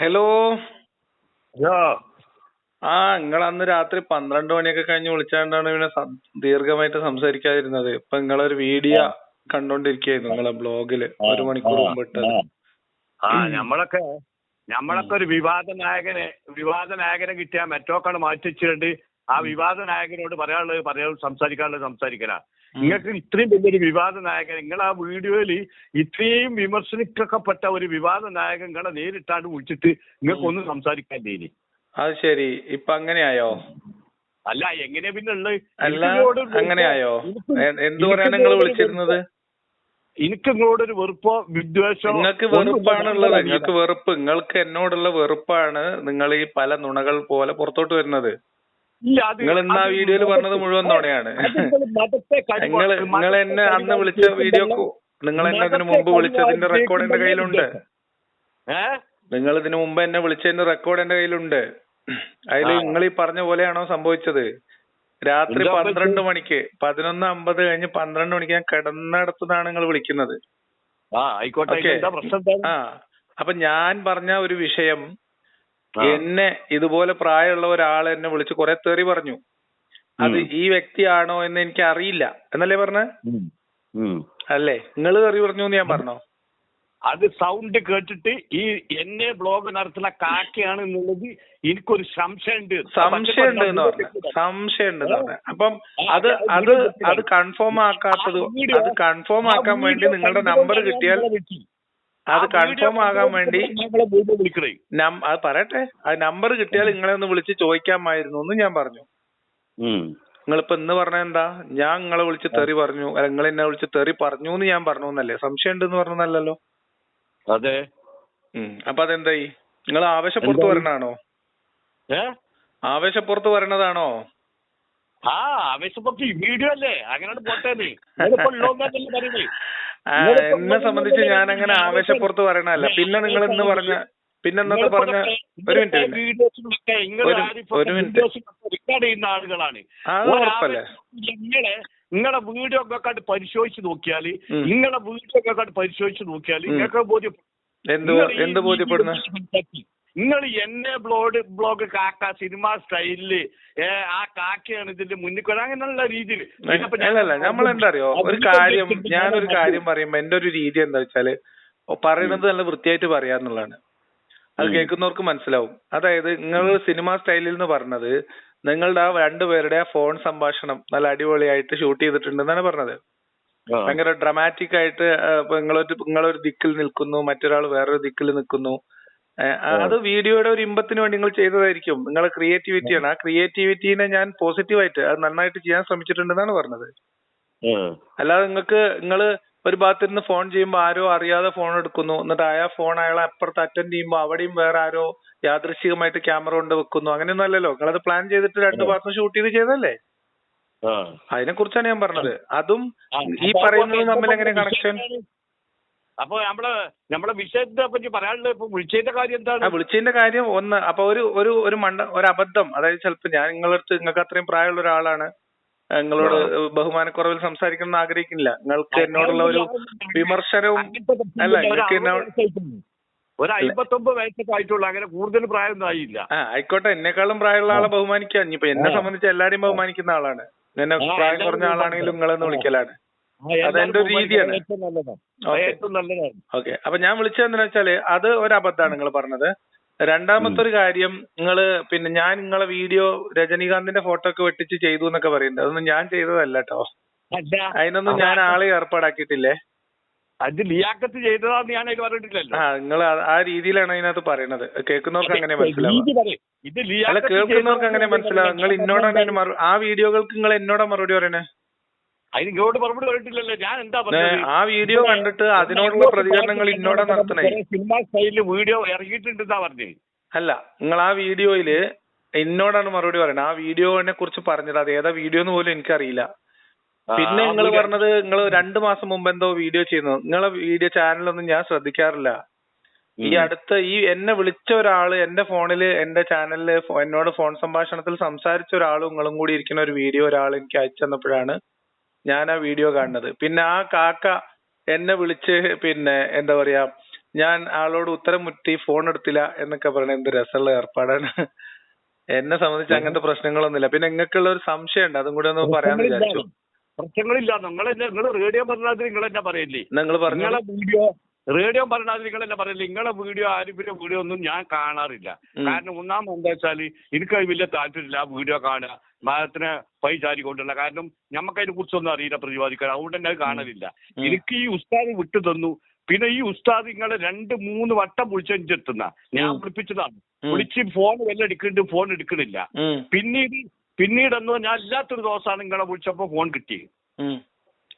Hello ആ നിങ്ങൾ അന്ന് രാത്രി പന്ത്രണ്ട് മണിയൊക്കെ കഴിഞ്ഞ് വിളിച്ചാണ്ടാണ് പിന്നെ ദീർഘമായിട്ട് സംസാരിക്കാതിരുന്നത്. ഇപ്പൊ നിങ്ങളൊരു വീഡിയോ കണ്ടോണ്ടിരിക്കായിരുന്നു നിങ്ങളെ ബ്ലോഗിൽ. ഒരു മണിക്കൂർ മുമ്പ് ഇട്ടത്. ആ. നമ്മളൊക്കെ നമ്മളൊക്കെ ഒരു വിവാദ നായകനെ വിവാദ നായകനെ കിട്ടിയാൽ മറ്റോക്കാണ് മാറ്റി വെച്ചിട്ടുണ്ട് ആ വിവാദ നായകനോട് പറയാനുള്ളത് പറയാ സംസാരിക്കാനുള്ളത് സംസാരിക്കലാ. നിങ്ങൾക്ക് ഇത്രയും വലിയൊരു വിവാദ നായകൻ നിങ്ങൾ ആ വീഡിയോയിൽ ഇത്രയും വിമർശിക്കപ്പെട്ട ഒരു വിവാദ നായകൻ നിങ്ങളെ നേരിട്ടാണ് വിളിച്ചിട്ട് നിങ്ങൾക്ക് ഒന്നും സംസാരിക്കാൻ ഇനി അത് ശരി. ഇപ്പൊ അങ്ങനെയായോ? അല്ല എങ്ങനെയാ പിന്നെ ഉള്ളത് അല്ല അങ്ങനെയായോ? എനിക്ക് എ- എന്ത് പറയാൻ നിങ്ങൾ വിളിച്ചിരുന്നത്? എനിക്ക് നിങ്ങളോടൊരു വെറുപ്പോ വിദ്വേഷമോ നിങ്ങൾക്ക്. വെറുപ്പാണുള്ളത്. നിങ്ങൾക്ക് വെറുപ്പ്. നിങ്ങൾക്ക് എന്നോടുള്ള വെറുപ്പാണ് നിങ്ങൾ ഈ പല നുണകൾ പോലെ പുറത്തോട്ട് വരുന്നത്. നിങ്ങൾ ഇന്ന് ആ വീഡിയോയിൽ പറഞ്ഞത് മുഴുവൻ നുണയാണ് നിങ്ങൾ നിങ്ങൾ എന്നെ അന്ന് വിളിച്ച വീഡിയോ നിങ്ങൾ എന്നെ ഇതിനു മുമ്പ് വിളിച്ചതിന്റെ റെക്കോർഡ് എന്റെ കയ്യിലുണ്ട്? നിങ്ങൾ ഇതിനു മുമ്പ് എന്നെ വിളിച്ചതിന്റെ റെക്കോർഡ് എന്റെ കയ്യിലുണ്ട്. അതിൽ നിങ്ങൾ ഈ പറഞ്ഞ പോലെയാണോ സംഭവിച്ചത്? രാത്രി പന്ത്രണ്ട് മണിക്ക് പതിനൊന്ന് അമ്പത് കഴിഞ്ഞ് പന്ത്രണ്ട് മണിക്ക് ഞാൻ കിടന്നിടത്തുനിന്നാണ് നിങ്ങൾ വിളിക്കുന്നത്. ആ അപ്പൊ ഞാൻ പറഞ്ഞ ഒരു വിഷയം. എന്നെ ഇതുപോലെ പ്രായമുള്ള ഒരാൾ എന്നെ വിളിച്ച് കുറെ തെറി പറഞ്ഞു. അത് ഈ വ്യക്തിയാണോ എന്ന് എനിക്ക് അറിയില്ല എന്നല്ലേ പറഞ്ഞ. അല്ലേ? നിങ്ങൾ തെറി പറഞ്ഞു എന്ന് ഞാൻ പറഞ്ഞോ? അത് സൗണ്ട് കേട്ടിട്ട് ഈ എന്നെ ബ്ലോഗ് നടത്തുന്ന കാക്കയാണ് എന്നുള്ളത് എനിക്കൊരു സംശയമുണ്ട്. സംശയമുണ്ട് എന്ന് പറഞ്ഞു. സംശയമുണ്ട് അപ്പം അത് അത് അത് കൺഫേം ആക്കാത്തത് അത് കൺഫേം ആക്കാൻ വേണ്ടി നിങ്ങളുടെ നമ്പർ കിട്ടിയാൽ അത് കൺഫേം ആകാൻ വേണ്ടി അത് പറയട്ടെ. ആ നമ്പർ കിട്ടിയാൽ നിങ്ങളെ ഒന്ന് വിളിച്ച് ചോദിക്കാമായിരുന്നു എന്ന് ഞാൻ പറഞ്ഞു. നിങ്ങളിപ്പോ ഇന്ന് പറഞ്ഞ എന്താ? ഞാൻ നിങ്ങളെ വിളിച്ച് തെറി പറഞ്ഞു. അല്ല നിങ്ങൾ എന്നെ വിളിച്ച് തെറി പറഞ്ഞു എന്ന് ഞാൻ പറഞ്ഞു എന്നല്ലേ? സംശയം ഉണ്ടെന്ന് പറഞ്ഞല്ലോ അതെ. അപ്പൊ അതെന്തായി? നിങ്ങൾ ആവേശപ്പുറത്ത് വരണാണോ ഏ? ആവേശപ്പുറത്ത് വരണതാണോ? ആ ആവേശപ്പുറത്ത് വീഡിയോ അല്ലേ? അങ്ങനെ പോട്ടെ നീ എന്നെ സംബന്ധിച്ച് ഞാൻ അങ്ങനെ ആവേശപ്പുറത്ത് പറയണല്ല പിന്നെ നിങ്ങൾ ഇന്ന് പറഞ്ഞ പിന്നെ ഇന്നത്തെ പറഞ്ഞ ഒരു മിനിറ്റ് ഒരു- ഒരു മിനിറ്റ്. റെക്കോർഡ് ചെയ്യുന്ന ആളുകളാണ്. നിങ്ങളെ നിങ്ങളെ വീഡിയോ ഒക്കെ കണ്ട് പരിശോധിച്ച് നോക്കിയാൽ നിങ്ങളുടെ നിങ്ങളെ വീഡിയോ ഒക്കെ കണ്ട് പരിശോധിച്ച് നോക്കിയാൽ ഉം. നിങ്ങൾക്ക് ബോധ്യപ്പെടും. എന്തോ എന്ത് ബോധ്യപ്പെടുന്നു? നിങ്ങൾ എന്നെ ബ്ലോഡ് ബ്ലോഗ് കാക്ക സിനിമ സ്റ്റൈലിൽ ഏ, ആ കാക്കയാണ് ഇതിന്റെ മുന്നിൽ അങ്ങനെയുള്ള രീതിയിൽ നമ്മളെന്തറിയോ നമ്മൾ എന്താ അറിയോ ഒരു കാര്യം ഞാനൊരു കാര്യം പറയുമ്പോ എന്റെ ഒരു രീതി എന്താ വെച്ചാൽ പറയുന്നത് നല്ല വൃത്തിയായിട്ട് പറയാന്നുള്ളതാണ് അത് കേൾക്കുന്നവർക്ക് മനസ്സിലാവും. അതായത് നിങ്ങൾ സിനിമ സ്റ്റൈലിൽ എന്ന് പറഞ്ഞത് നിങ്ങളുടെ ആ രണ്ടുപേരുടെ ആ ഫോൺ സംഭാഷണം നല്ല അടിപൊളിയായിട്ട് ഷൂട്ട് ചെയ്തിട്ടുണ്ടെന്നാണ് പറഞ്ഞത്. ഭയങ്കര ഡ്രമാറ്റിക് ആയിട്ട് നിങ്ങളൊരു നിങ്ങളൊരു ദിക്കിൽ നിൽക്കുന്നു മറ്റൊരാൾ വേറൊരു ദിക്കിൽ നിൽക്കുന്നു. അത് വീഡിയോയുടെ ഒരു ഇമ്പത്തിന് വേണ്ടി നിങ്ങൾ ചെയ്തതായിരിക്കും. നിങ്ങൾ ക്രിയേറ്റിവിറ്റിയാണ് ആ ക്രിയേറ്റിവിറ്റീനെ ഞാൻ പോസിറ്റീവായിട്ട് അത് നന്നായിട്ട് ചെയ്യാൻ ശ്രമിച്ചിട്ടുണ്ടെന്നാണ് പറഞ്ഞത്. അല്ലാതെ നിങ്ങൾക്ക് നിങ്ങൾ ഒരു ഭാഗത്ത് നിന്ന് ഫോൺ ചെയ്യുമ്പോൾ ആരോ അറിയാതെ ഫോൺ എടുക്കുന്നു. എന്നിട്ട് ആ ഫോൺ അയാളെ അപ്പുറത്ത് അറ്റൻഡ് ചെയ്യുമ്പോൾ അവിടെയും വേറെ ആരോ യാദൃശികമായിട്ട് ക്യാമറ കൊണ്ട് വെക്കുന്നു. അങ്ങനെയൊന്നും അല്ലല്ലോ. നിങ്ങളത് പ്ലാൻ ചെയ്തിട്ട് രണ്ട് ഭാഗത്തും ഷൂട്ട് ചെയ്ത് ചെയ്തല്ലേ അതിനെ കുറിച്ചാണ് ഞാൻ പറഞ്ഞത്. അതും ഈ പറയുന്നത് തമ്മിൽ എങ്ങനെ കണക്ഷൻ അപ്പൊ നമ്മൾ നമ്മളെ വിഷയത്തെ പറ്റി പറയാനുള്ളത് ഇപ്പൊ വിളിച്ചതിന്റെ കാര്യം എന്താണ്? വിളിച്ചതിന്റെ കാര്യം ഒന്ന് അപ്പൊ ഒരു ഒരു ഒരു മണ്ഡ ഒരു അബദ്ധം അതായത് ചിലപ്പോ ഞാൻ നിങ്ങളടുത്ത് നിങ്ങൾക്ക് അത്രയും പ്രായമുള്ള ഒരാളാണ് നിങ്ങളോട് ബഹുമാനക്കുറവിൽ സംസാരിക്കണം എന്ന് ആഗ്രഹിക്കുന്നില്ല. നിങ്ങൾക്ക് എന്നോടുള്ള ഒരു വിമർശനവും അല്ല. നിങ്ങൾക്ക് എന്നോട് ഒരു അമ്പത്തൊമ്പത് വയസ്സൊക്കെ ആയിട്ടുള്ളൂ. അങ്ങനെ കൂടുതൽ പ്രായമൊന്നും ആയില്ല. ആയിക്കോട്ടെ. എന്നെക്കാളും പ്രായമുള്ള ആളെ ബഹുമാനിക്കാം ഇനിയിപ്പോ എന്നെ സംബന്ധിച്ച് എല്ലാരെയും ബഹുമാനിക്കുന്ന ആളാണ്. എന്നെ പ്രായം കുറഞ്ഞ ആളാണെങ്കിലും നിങ്ങളെന്ന് വിളിക്കലാണ്. അതെന്റെ ഒരു രീതിയാണ്. ഏറ്റവും നല്ലതാണ്. ഓക്കേ. അപ്പൊ ഞാൻ വിളിച്ചത് എന്താണെന്ന് വെച്ചാൽ അത് ഒരു അബദ്ധമാണ് നിങ്ങൾ പറഞ്ഞത്. രണ്ടാമത്തെ ഒരു കാര്യം നിങ്ങൾ പിന്നെ ഞാൻ നിങ്ങളെ വീഡിയോ രജനീകാന്തിന്റെ ഫോട്ടോ ഒക്കെ വെട്ടിച്ച് ചെയ്തു എന്നൊക്കെ പറയുന്നുണ്ട്. അതൊന്നും ഞാൻ ചെയ്തതല്ല കേട്ടോ അതിനൊന്നും ഞാൻ ആളെ ഏർപ്പാടാക്കിയിട്ടില്ലേ? അത് ലിയാക്കത്ത് ചെയ്തതാന്ന് ഞാൻ അതിൽ പറഞ്ഞിട്ടില്ലല്ലോ. ആ നിങ്ങൾ ആ രീതിയിലാണ് അതിനകത്ത് പറയണത്. കേൾക്കുന്നവർക്ക് അങ്ങനെ മനസ്സിലാവും. അല്ല കേൾക്കുന്നവർക്ക് അങ്ങനെ മനസ്സിലാവും. നിങ്ങൾ ഇന്നോടാണ് ആ വീഡിയോകൾക്ക് നിങ്ങൾ എന്നോടാ മറുപടി പറയണേ? അതിന് ഇങ്ങോട്ട് മറുപടി പറഞ്ഞിട്ടില്ലല്ലോ. ഞാൻ എന്താ പറഞ്ഞത്? ആ വീഡിയോ കണ്ടിട്ട് അതിനോടുള്ള പ്രതികരണങ്ങൾ ഇന്നോടെ നടത്തണേ സിനിമ സ്റ്റൈലിൽ വീഡിയോ ഇറങ്ങിയിട്ടുണ്ടെന്നാ പറഞ്ഞത് അല്ല നിങ്ങൾ ആ വീഡിയോയിൽ എന്നോടാണ് മറുപടി പറയുന്നത് ആ വീഡിയോനെ കുറിച്ച് പറഞ്ഞത് അത് ഏതാ വീഡിയോ എന്ന് പോലും എനിക്കറിയില്ല. പിന്നെ നിങ്ങൾ പറഞ്ഞത് നിങ്ങൾ രണ്ടു മാസം മുമ്പ് എന്തോ വീഡിയോ ചെയ്യുന്നു. നിങ്ങളെ വീഡിയോ ചാനലൊന്നും ഞാൻ ശ്രദ്ധിക്കാറില്ല. ഈ അടുത്ത ഈ എന്നെ വിളിച്ച ഒരാൾ എന്റെ ഫോണിൽ എന്റെ ചാനലിൽ എന്നോട് ഫോൺ സംഭാഷണത്തിൽ സംസാരിച്ച ഒരാളും നിങ്ങളും കൂടി ഇരിക്കുന്ന ഒരു വീഡിയോ ഒരാൾ എനിക്ക് അയച്ചു തന്നപ്പോഴാണ് ഞാൻ ആ വീഡിയോ കാണുന്നത്. പിന്നെ ആ കാക്ക എന്നെ വിളിച്ച് പിന്നെ എന്താ പറയാ ഞാൻ ആളോട് ഉത്തരം മുട്ടി ഫോൺ എടുത്തില്ല എന്നൊക്കെ പറയണ എന്ത് രസമുള്ള ഏർപ്പാടാണ്. എന്നെ സംബന്ധിച്ച് അങ്ങനത്തെ പ്രശ്നങ്ങളൊന്നുമില്ല. പിന്നെ നിങ്ങൾക്കുള്ള ഒരു സംശയം ഉണ്ട് അതും കൂടെ ഒന്ന് പറയാൻ വിചാരിച്ചു. പ്രശ്നങ്ങളില്ല. നിങ്ങൾ നിങ്ങൾ റേഡിയോ പറഞ്ഞാൽ നിങ്ങൾ എന്നാ പറയില്ലേ നിങ്ങൾ പറഞ്ഞു വീഡിയോ റേഡിയോ എന്നെ പറയില്ലേ നിങ്ങളെ വീഡിയോ ആരിഫിന്റെ വീഡിയോ ഒന്നും ഞാൻ കാണാറില്ല. കാരണം ഒന്നാമത് എന്താ വെച്ചാൽ എനിക്ക് വലിയ താല്പര്യമില്ല ആ വീഡിയോ കാണുക. മതത്തിനെ പൈചാരി കൊണ്ടുള്ള കാരണം നമുക്ക് അതിനെ കുറിച്ചൊന്നും അറിയില്ല പ്രതിപാദിക്കാൻ അതുകൊണ്ട് തന്നെ അത് കാണലില്ല. എനിക്ക് ഈ ഉസ്താദ് വിട്ടു തന്നു. പിന്നെ ഈ ഉസ്താദ് നിങ്ങളെ രണ്ട് മൂന്ന് വട്ടം വിളിച്ചെത്തുന്ന ഞാൻ. വിളിപ്പിച്ചതാണ്. വിളിച്ച് ഫോൺ വല്ല എടുക്കുന്നുണ്ട് ഫോൺ എടുക്കണില്ല പിന്നീട് പിന്നീട് എന്ന് ഞാൻ ഇല്ലാത്തൊരു ദിവസമാണ് നിങ്ങളെ വിളിച്ചപ്പോ ഫോൺ കിട്ടി.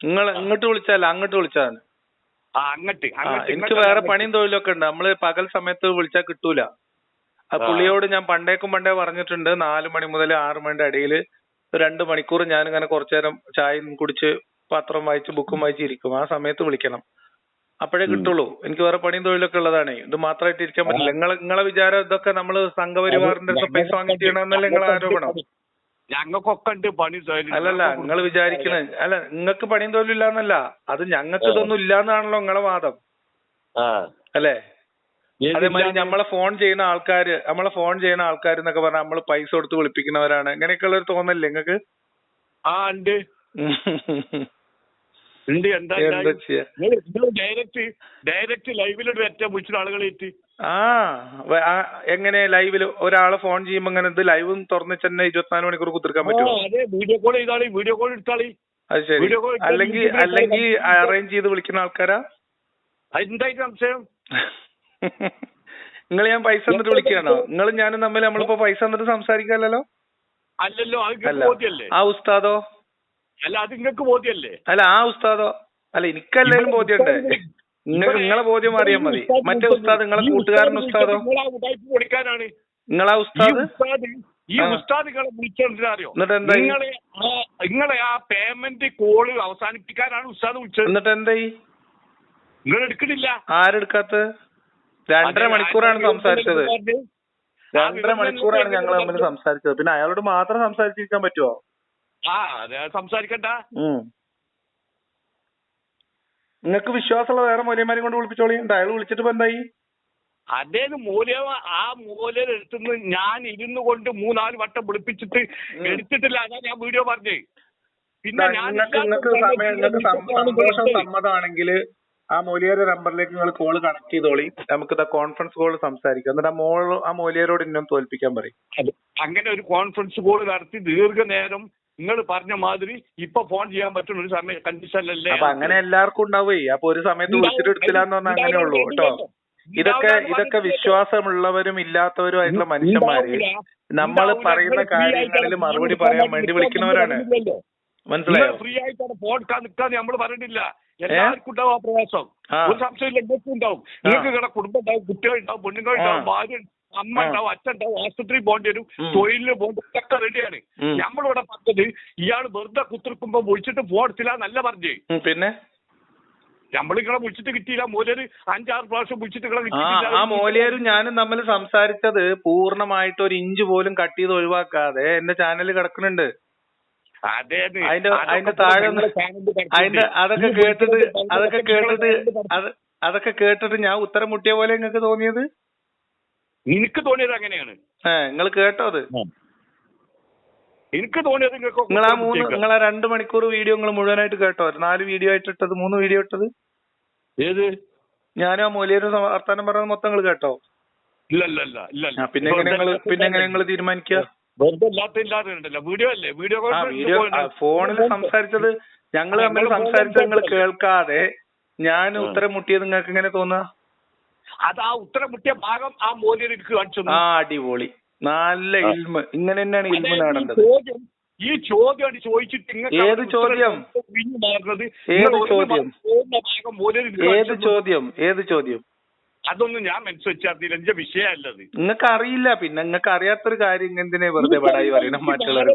നിങ്ങൾ ഇങ്ങോട്ട് വിളിച്ചാല അങ്ങോട്ട് വിളിച്ചാൽ ആ അങ്ങട്ട് എനിക്ക് വേറെ. പണിയും തൊഴിലൊക്കെ ഉണ്ട്. നമ്മൾ പകൽ സമയത്ത് വിളിച്ചാൽ കിട്ടൂല. പുള്ളിയോട് ഞാൻ പണ്ടേക്കും പണ്ടേ പറഞ്ഞിട്ടുണ്ട് നാല് മണി മുതൽ ആറ് മണിന്റെ ഇടയിൽ രണ്ട് മണിക്കൂർ ഞാൻ ഇങ്ങനെ കുറച്ചു നേരം ചായയും കുടിച്ച് പത്രം വായിച്ച് ബുക്കും വായിച്ച് ഇരിക്കും. ആ സമയത്ത് വിളിക്കണം. അപ്പോഴേ. കിട്ടുള്ളൂ. എനിക്ക് വേറെ പണിയും തൊഴിലൊക്കെ ഉള്ളതാണ്. ഇത് മാത്രമായിട്ട് ഇരിക്കാൻ പറ്റില്ല. നിങ്ങളെ നിങ്ങളെ വിചാരം ഇതൊക്കെ നമ്മൾ സംഘപരിവാറിന്റെ പൈസ വാങ്ങി ചെയ്യണമെന്നല്ലേ നിങ്ങളെ ആരോപണം? ഞങ്ങൾക്കൊക്കെ ഉണ്ട് പണി തൊഴിൽ. അല്ലല്ല നിങ്ങൾ വിചാരിക്കണ അല്ല നിങ്ങൾക്ക് പണിയും തൊഴിലും ഇല്ലാന്നല്ല അത് ഞങ്ങൾക്ക് ഇതൊന്നും ഇല്ലാന്നാണല്ലോ നിങ്ങളെ വാദം. അല്ലേ? അതേമാതിരി നമ്മളെ ഫോൺ ചെയ്യുന്ന ആൾക്കാര് നമ്മളെ ഫോൺ ചെയ്യുന്ന ആൾക്കാർ എന്നൊക്കെ പറഞ്ഞാൽ നമ്മൾ പൈസ കൊടുത്ത് വിളിപ്പിക്കുന്നവരാണ്. ഇങ്ങനെയൊക്കെയുള്ള ഒരു തോന്നല്ലേ നിങ്ങക്ക് ആ ഉണ്ട്. ഉണ്ട്. എന്താ എന്താ ഡയറക്റ്റ് ഡയറക്റ്റ് ലൈവിലോട്ട് ഏറ്റവും വിളിച്ചിട്ട് ആളുകളേറ്റ് ആ എങ്ങനെ ലൈവിൽ ഒരാളെ ഫോൺ ചെയ്യുമ്പോ ഇങ്ങനെ ഇത് ലൈവും തുറന്നു തന്നെ ഇരുപത്തിനാല് മണിക്കൂർ കുത്തിരിക്കാൻ പറ്റുമോ? അതെ വീഡിയോ കോൾ ചെയ്താളി വീഡിയോ കോൾ എടുത്താളി. അത് ശരി. അല്ലെങ്കിൽ അല്ലെങ്കിൽ അറേഞ്ച് ചെയ്ത് വിളിക്കുന്ന ആൾക്കാരാ? എന്തായിട്ട് സംശയം? നിങ്ങൾ ഞാൻ പൈസ തന്നിട്ട് വിളിക്കുകയാണോ? നിങ്ങൾ ഞാനും തമ്മിൽ നമ്മളിപ്പോ പൈസ തന്നിട്ട് സംസാരിക്കാമല്ലോ അല്ലല്ലോ അല്ല. ആ ഉസ്താദോ? അല്ല അത് നിങ്ങൾക്ക് ബോധ്യല്ലേ? അല്ല ആ ഉസ്താദോ? അല്ല എനിക്കല്ലേലും ബോധ്യമുണ്ട് നിങ്ങൾക്ക് നിങ്ങളെ ബോധ്യം അറിയാൻ മതി. മറ്റേ ഉസ്താദ് നിങ്ങളെ കൂട്ടുകാരൻ ഉസ്താദോ? നിങ്ങളാ ഉസ്താദ്? ഈ ഉസ്താദുകളെ ഉസ്താദ് നിങ്ങളെ അറിയോ? നിങ്ങളെ ആ നിങ്ങളെ ആ പേയ്മെന്റ് കോൾ അവസാനിപ്പിക്കാനാണ് ഉസ്താദ് വിളിച്ചത്. എന്നിട്ട് എന്തായി? നിങ്ങൾ എടുക്കണില്ല. ആരെടുക്കാത്ത രണ്ടര മണിക്കൂറാണ് സംസാരിച്ചത്. രണ്ടര മണിക്കൂറാണ് ഞങ്ങൾ തമ്മിൽ സംസാരിച്ചത്. പിന്നെ അയാളോട് മാത്രം സംസാരിച്ചിരിക്കാൻ പറ്റുമോ ആ സംസാരിക്കണ്ട. നിങ്ങൾക്ക് വിശ്വാസമുള്ള വേറെ മൂല്യന്മാരെ കൊണ്ട് വിളിപ്പിച്ചോളി. എന്താ അയാൾ വിളിച്ചിട്ട് എന്തായി? അദ്ദേഹം മൂല്യ ആ മൂല്യം എടുത്തുനിന്ന് ഞാൻ ഇരുന്നു കൊണ്ട് മൂന്നാൽ വട്ടം വിളിപ്പിച്ചിട്ട്. എടുത്തിട്ടില്ല അതാ ഞാൻ വീഡിയോ പറഞ്ഞേ. പിന്നെ ഞാൻ സന്തോഷം സമ്മതമാണെങ്കിൽ ആ മൂലിയരുടെ നമ്പറിലേക്ക് നിങ്ങൾ കോൾ കണക്ട് ചെയ്തോളി. നമുക്ക് കോൺഫറൻസ് കോൾ സംസാരിക്കാം. എന്നിട്ട് ആ മോൾ ആ മൂലിയരോട് ഇന്നും തോൽപ്പിക്കാൻ പറയും. അങ്ങനെ ഒരു കോൺഫറൻസ് കോൾ നടത്തി ദീർഘനേരം നിങ്ങൾ പറഞ്ഞ മാതിരി ഇപ്പൊ ഫോൺ ചെയ്യാൻ പറ്റുന്ന ഒരു സമയ കണ്ടീഷനല്ലേ അപ്പൊ അങ്ങനെ എല്ലാവർക്കും ഉണ്ടാവേ. അപ്പൊ ഒരു സമയത്ത് വിളിച്ചിട്ട് എടുത്തില്ല എന്ന് പറഞ്ഞാൽ അങ്ങനെ ഉള്ളൂ കേട്ടോ. ഇതൊക്കെ ഇതൊക്കെ വിശ്വാസമുള്ളവരും ഇല്ലാത്തവരും ആയിട്ടുള്ള മനുഷ്യന്മാര്. നമ്മൾ പറയുന്ന കാര്യങ്ങളിൽ മറുപടി പറയാൻ വേണ്ടി വിളിക്കുന്നവരാണ്. മനസ്സിലായോ? ഫ്രീ ആയിട്ടാണ് ഫോൺ നിൽക്കാന്ന് നമ്മൾ പറഞ്ഞിട്ടില്ല. എല്ലാവർക്കും ഉണ്ടാവും ആ പ്രയാസം. ഒരു സംശയമില്ല. ഉണ്ടാവും. നിങ്ങൾക്ക് കുടുംബം ഉണ്ടാവും കുട്ടികൾ ഉണ്ടാവും പെണ്ണുങ്ങൾ ഉണ്ടാവും. ഭാര്യ അമ്മ. ഉണ്ടാവും അച്ഛൻ ഉണ്ടാവും ആശുപത്രി പോകേണ്ടി വരും തൊഴിലിന് പോകേണ്ടി ഒക്കെ റെഡിയാണ്. നമ്മളിവിടെ പറഞ്ഞത് ഇയാൾ വെറുതെ കുത്തിരിക്കുമ്പോ വിളിച്ചിട്ട് ഫോൺ എടുത്തില്ല എന്നല്ല പറഞ്ഞേ. പിന്നെ? നമ്മളിങ്ങളെ വിളിച്ചിട്ട് കിട്ടിയില്ല മൂലര് അഞ്ചാറ് പ്രാവശ്യം വിളിച്ചിട്ട് നിങ്ങളെ ആ മോലിയരും ഞാനും തമ്മിൽ സംസാരിച്ചത് പൂർണമായിട്ട് ഒരു ഇഞ്ച് പോലും കട്ട് ചെയ്ത് ഒഴിവാക്കാതെ എന്റെ ചാനലിൽ കിടക്കുന്നുണ്ട്. അതെ അതെ. അതിന്റെ അതിന്റെ താഴെ അതിന്റെ അതൊക്കെ കേട്ടിട്ട് അതൊക്കെ കേട്ടിട്ട് അതൊക്കെ കേട്ടിട്ട് ഞാൻ ഉത്തരം മുട്ടിയ പോലെ നിങ്ങൾക്ക് തോന്നിയത്? എനിക്ക് തോന്നിയത് അങ്ങനെയാണ്. നിങ്ങൾ കേട്ടോ അത്. എനിക്ക് തോന്നിയത് നിങ്ങൾ ആ മൂന്ന് നിങ്ങൾ ആ രണ്ട് മണിക്കൂർ വീഡിയോ നിങ്ങൾ മുഴുവനായിട്ട് കേട്ടോ. ഒരു നാല് വീഡിയോ ആയിട്ട് ഇട്ടത് മൂന്ന് വീഡിയോ ഇട്ടത്. ഏത്? ഞാനും ആ മൂലിയൊരു വർത്താനം പറഞ്ഞത് മൊത്തം നിങ്ങൾ കേട്ടോ. ഇല്ല ഇല്ല ഇല്ല ഇല്ല പിന്നെ എങ്ങനെ നിങ്ങൾ പിന്നെ എങ്ങനെ നിങ്ങൾ തീരുമാനിക്കുക? വീഡിയോ അല്ലേ? വീഡിയോ ഫോണിൽ സംസാരിച്ചത് ഞങ്ങൾ തമ്മിൽ സംസാരിച്ചത് നിങ്ങൾ കേൾക്കാതെ ഞാൻ ഉത്തരം മുട്ടിയത് നിങ്ങൾക്ക് എങ്ങനെ തോന്നുക? അത് ആ ഉത്തരം കിട്ടിയ ഭാഗം ആ മോദിയിൽ എനിക്ക് കാണിച്ചു. ആ അടിപൊളി. നല്ല ഇൽമ. ഇങ്ങനെ തന്നെയാണ് ഇൽമ ഈ നേടേണ്ടത്. ചോദ്യം ഈ ചോദ്യം ചോദിച്ചിട്ട് നിങ്ങൾക്ക് ഏത് ചോദ്യം? മാറുന്നത് ഏത് ചോദ്യം? ഭാഗം ഏത് ചോദ്യം? ഏത് ചോദ്യം? അതൊന്നും ഞാൻ മനസ്സിലാക്കിയില്ല എന്റെ വിഷയമല്ലത്. നിങ്ങൾക്ക് അറിയില്ല. പിന്നെ നിങ്ങൾക്ക് അറിയാത്തൊരു കാര്യം എന്തിനാ വെറുതെ പടായി പറയണം മറ്റുള്ളവരെ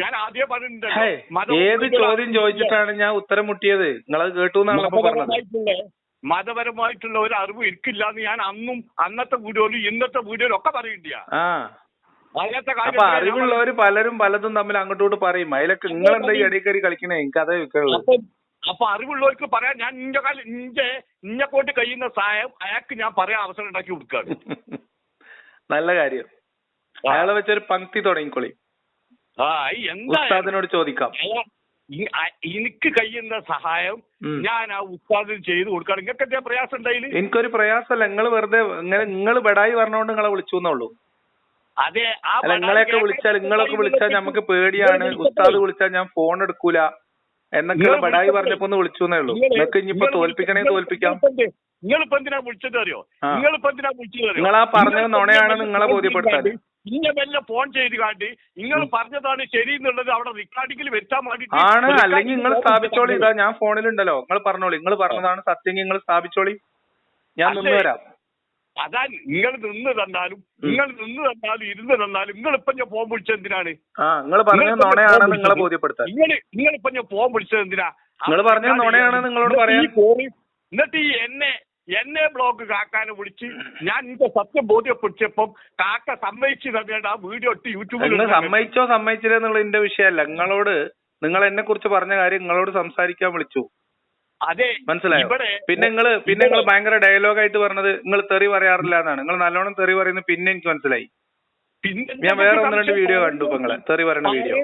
ഞാൻ ആദ്യം പറഞ്ഞിട്ടുണ്ട് ഏത് ചോദ്യം ചോദിച്ചിട്ടാണ് ഞാൻ ഉത്തരം മുട്ടിയത്? നിങ്ങളത് കേട്ടു എന്നാണ് ഇപ്പൊ പറഞ്ഞത്. മതപരമായിട്ടുള്ള ഒരു അറിവ് എനിക്കില്ല എന്ന് ഞാൻ അന്നും അന്നത്തെ വീഡിയോയിലും ഇന്നത്തെ വീഡിയോയിലും ഒക്കെ പറയണ്ടിയ അപ്പൊ കാര്യം അറിവുള്ളവര് പലരും പലതും തമ്മിൽ അങ്ങോട്ടും പറയും. അതിലൊക്കെ നിങ്ങൾ എന്താ ഈ ഇടയ്ക്കറി കളിക്കണേ? എനിക്ക് അതേ അപ്പൊ അറിവുള്ളവർക്ക് പറയാൻ ഞാൻ ഇന്റെ കാലം ഇന്റെ ഇന്നെ കൊണ്ട് കഴിയുന്ന സഹായം അയാൾക്ക് ഞാൻ പറയാൻ അവസരം ഉണ്ടാക്കി കൊടുക്കാണ്. നല്ല കാര്യം. അയാളെ വെച്ചൊരു പങ്ക്തി തുടങ്ങിക്കോളി. ആ ഈ എന്താ ഉസ്താദിനോട് ചോദിക്കാം. എനിക്ക് കഴിയുന്ന സഹായം ഞാൻ ആ ഉസ്താദിന് ചെയ്തു കൊടുക്കണം നിങ്ങൾക്ക് എന്താ പ്രയാസം ഉണ്ടായില്ല എനിക്കൊരു പ്രയാസമല്ല. നിങ്ങൾ വെറുതെ ഇങ്ങനെ നിങ്ങൾ ബെടായി പറഞ്ഞോണ്ട് നിങ്ങളെ വിളിച്ചു എന്നുള്ളൂ. അതെ നിങ്ങളെയൊക്കെ വിളിച്ചാൽ നിങ്ങളൊക്കെ വിളിച്ചാൽ നമുക്ക് പേടിയാണ്. ഉസ്താദ് വിളിച്ചാൽ ഞാൻ ഫോൺ എടുക്കൂല എന്നൊക്കെ ബെടായി പറഞ്ഞപ്പോ ഒന്ന് വിളിച്ചു എന്നേ ഉള്ളൂ. നിങ്ങൾക്ക് ഇനിയിപ്പോ തോൽപ്പിക്കണേ തോൽപ്പിക്കാം. നിങ്ങൾ നിങ്ങളിപ്പോ എന്തിനാ വിളിച്ചത് അറിയോ നിങ്ങൾ നിങ്ങളിപ്പോ എന്തിനാ വിളിച്ചത് നിങ്ങൾ ആ പറഞ്ഞത് നിങ്ങളിപ്പോ നുണയാണെന്ന് നിങ്ങളെ ബോധ്യപ്പെടുത്താൻ. ഇന്ന വല്ല ഫോൺ ചെയ്ത് കാണ്ട് നിങ്ങൾ പറഞ്ഞതാണ് ശരി എന്നുള്ളത് അവിടെ റെക്കോർഡിംഗിൽ വെച്ചാൽ മതി ആണ്. അല്ലെങ്കിൽ നിങ്ങൾ സ്ഥാപിച്ചോളി. ഇതാ ഞാൻ ഫോണിലുണ്ടല്ലോ. നിങ്ങൾ പറഞ്ഞോളി. നിങ്ങൾ പറഞ്ഞതാണ് സത്യം നിങ്ങൾ സ്ഥാപിച്ചോളി. ഞാൻ നിന്ന്? വരാം. അതാ നിങ്ങൾ നിന്ന് തന്നാലും നിങ്ങൾ നിന്ന് തന്നാലും ഇരുന്ന് തന്നാലും നിങ്ങൾ ഇപ്പൊ ഞാൻ ഫോൺ വിളിച്ചത് എന്തിനാണ്? നിങ്ങൾ നിങ്ങളെ ബോധ്യപ്പെടുത്താൻ. നിങ്ങൾ നിങ്ങൾ ഇപ്പൊ ഞാൻ ഫോൺ വിളിച്ചത് എന്തിനാ? നിങ്ങൾ പറഞ്ഞ നുണയാണെന്ന് നിങ്ങളോട് പറയാൻ. എന്നിട്ട് ഈ എന്നെ എന്നെ ബ്ലോക്ക് കാക്കാനെ വിളിച്ച് ഞാൻ എന്റെ സത്യം ബോധ്യപ്പെടുത്തിയപ്പം കാക്ക സമ്മതിച്ച് തന്നെയാണ് ആ വീഡിയോ ഇട്ട് യൂട്യൂബിൽ. സമ്മതിച്ചോ സമ്മതിച്ചില്ല എന്നുള്ള എന്റെ വിഷയമല്ല. നിങ്ങളോട് നിങ്ങൾ എന്നെ കുറിച്ച് പറഞ്ഞ കാര്യം നിങ്ങളോട് സംസാരിക്കാൻ വിളിച്ചു. അതെ മനസ്സിലായോ? പിന്നെ നിങ്ങൾ പിന്നെ നിങ്ങൾ ഭയങ്കര ഡയലോഗ് ആയിട്ട് പറഞ്ഞത് നിങ്ങൾ തെറി പറയാറില്ല എന്നാണ്. നിങ്ങൾ നല്ലോണം തെറി പറയുന്നത് പിന്നെ എനിക്ക് മനസ്സിലായി. പിന്നെ ഞാൻ വേറെ ഒന്ന് രണ്ട് വീഡിയോ കണ്ടു ഇപ്പൊ നിങ്ങളെ. തെറി പറയുന്ന video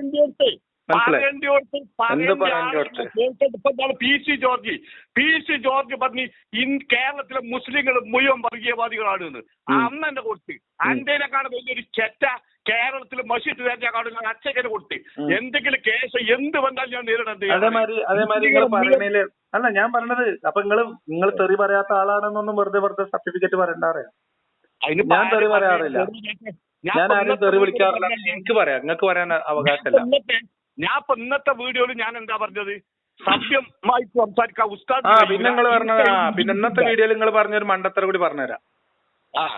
P C George? P C George പറഞ്ഞ് ഇൻ കേരളത്തിലെ മുസ്ലിങ്ങൾ മുഴുവൻ വർഗീയവാദികളാണ് എന്ന്. അന്ന് എന്നെ കൊടുത്ത്. അന്റേനെക്കാണ് വലിയൊരു ചെറ്റ കേരളത്തിൽ മഷീട്ട് കാണുന്ന അച്ഛനെ കൊടുത്ത്. എന്തെങ്കിലും കേസ് എന്ത് വന്നാൽ ഞാൻ നേരിടേണ്ടത് അതേമാതിരി അതേമാതിരി നിങ്ങൾ പറയണേൽ അല്ല ഞാൻ പറഞ്ഞത് അപ്പൊ നിങ്ങൾ നിങ്ങൾ തെറി പറയാത്ത ആളാണെന്നൊന്നും വെറുതെ വെറുതെ സർട്ടിഫിക്കറ്റ് പറയണ്ടാറേ ഞാൻ തെറി പറയാറില്ല. ഞാൻ ആരും തെറി വിളിക്കാറില്ല? എനിക്ക് പറയാം നിങ്ങൾക്ക് പറയാൻ അവകാശമല്ല. ഞാൻ ഇപ്പൊ ഇന്നത്തെ വീഡിയോയിൽ ഞാൻ എന്താ പറഞ്ഞത്? സത്യമായി സംസാരിക്കാം ഉസ്താദ് പിന്നെ നിങ്ങൾ പിന്നെ ഇന്നത്തെ വീഡിയോയിൽ നിങ്ങൾ പറഞ്ഞൊരു മണ്ടത്തര കൂടി പറഞ്ഞുതരാം.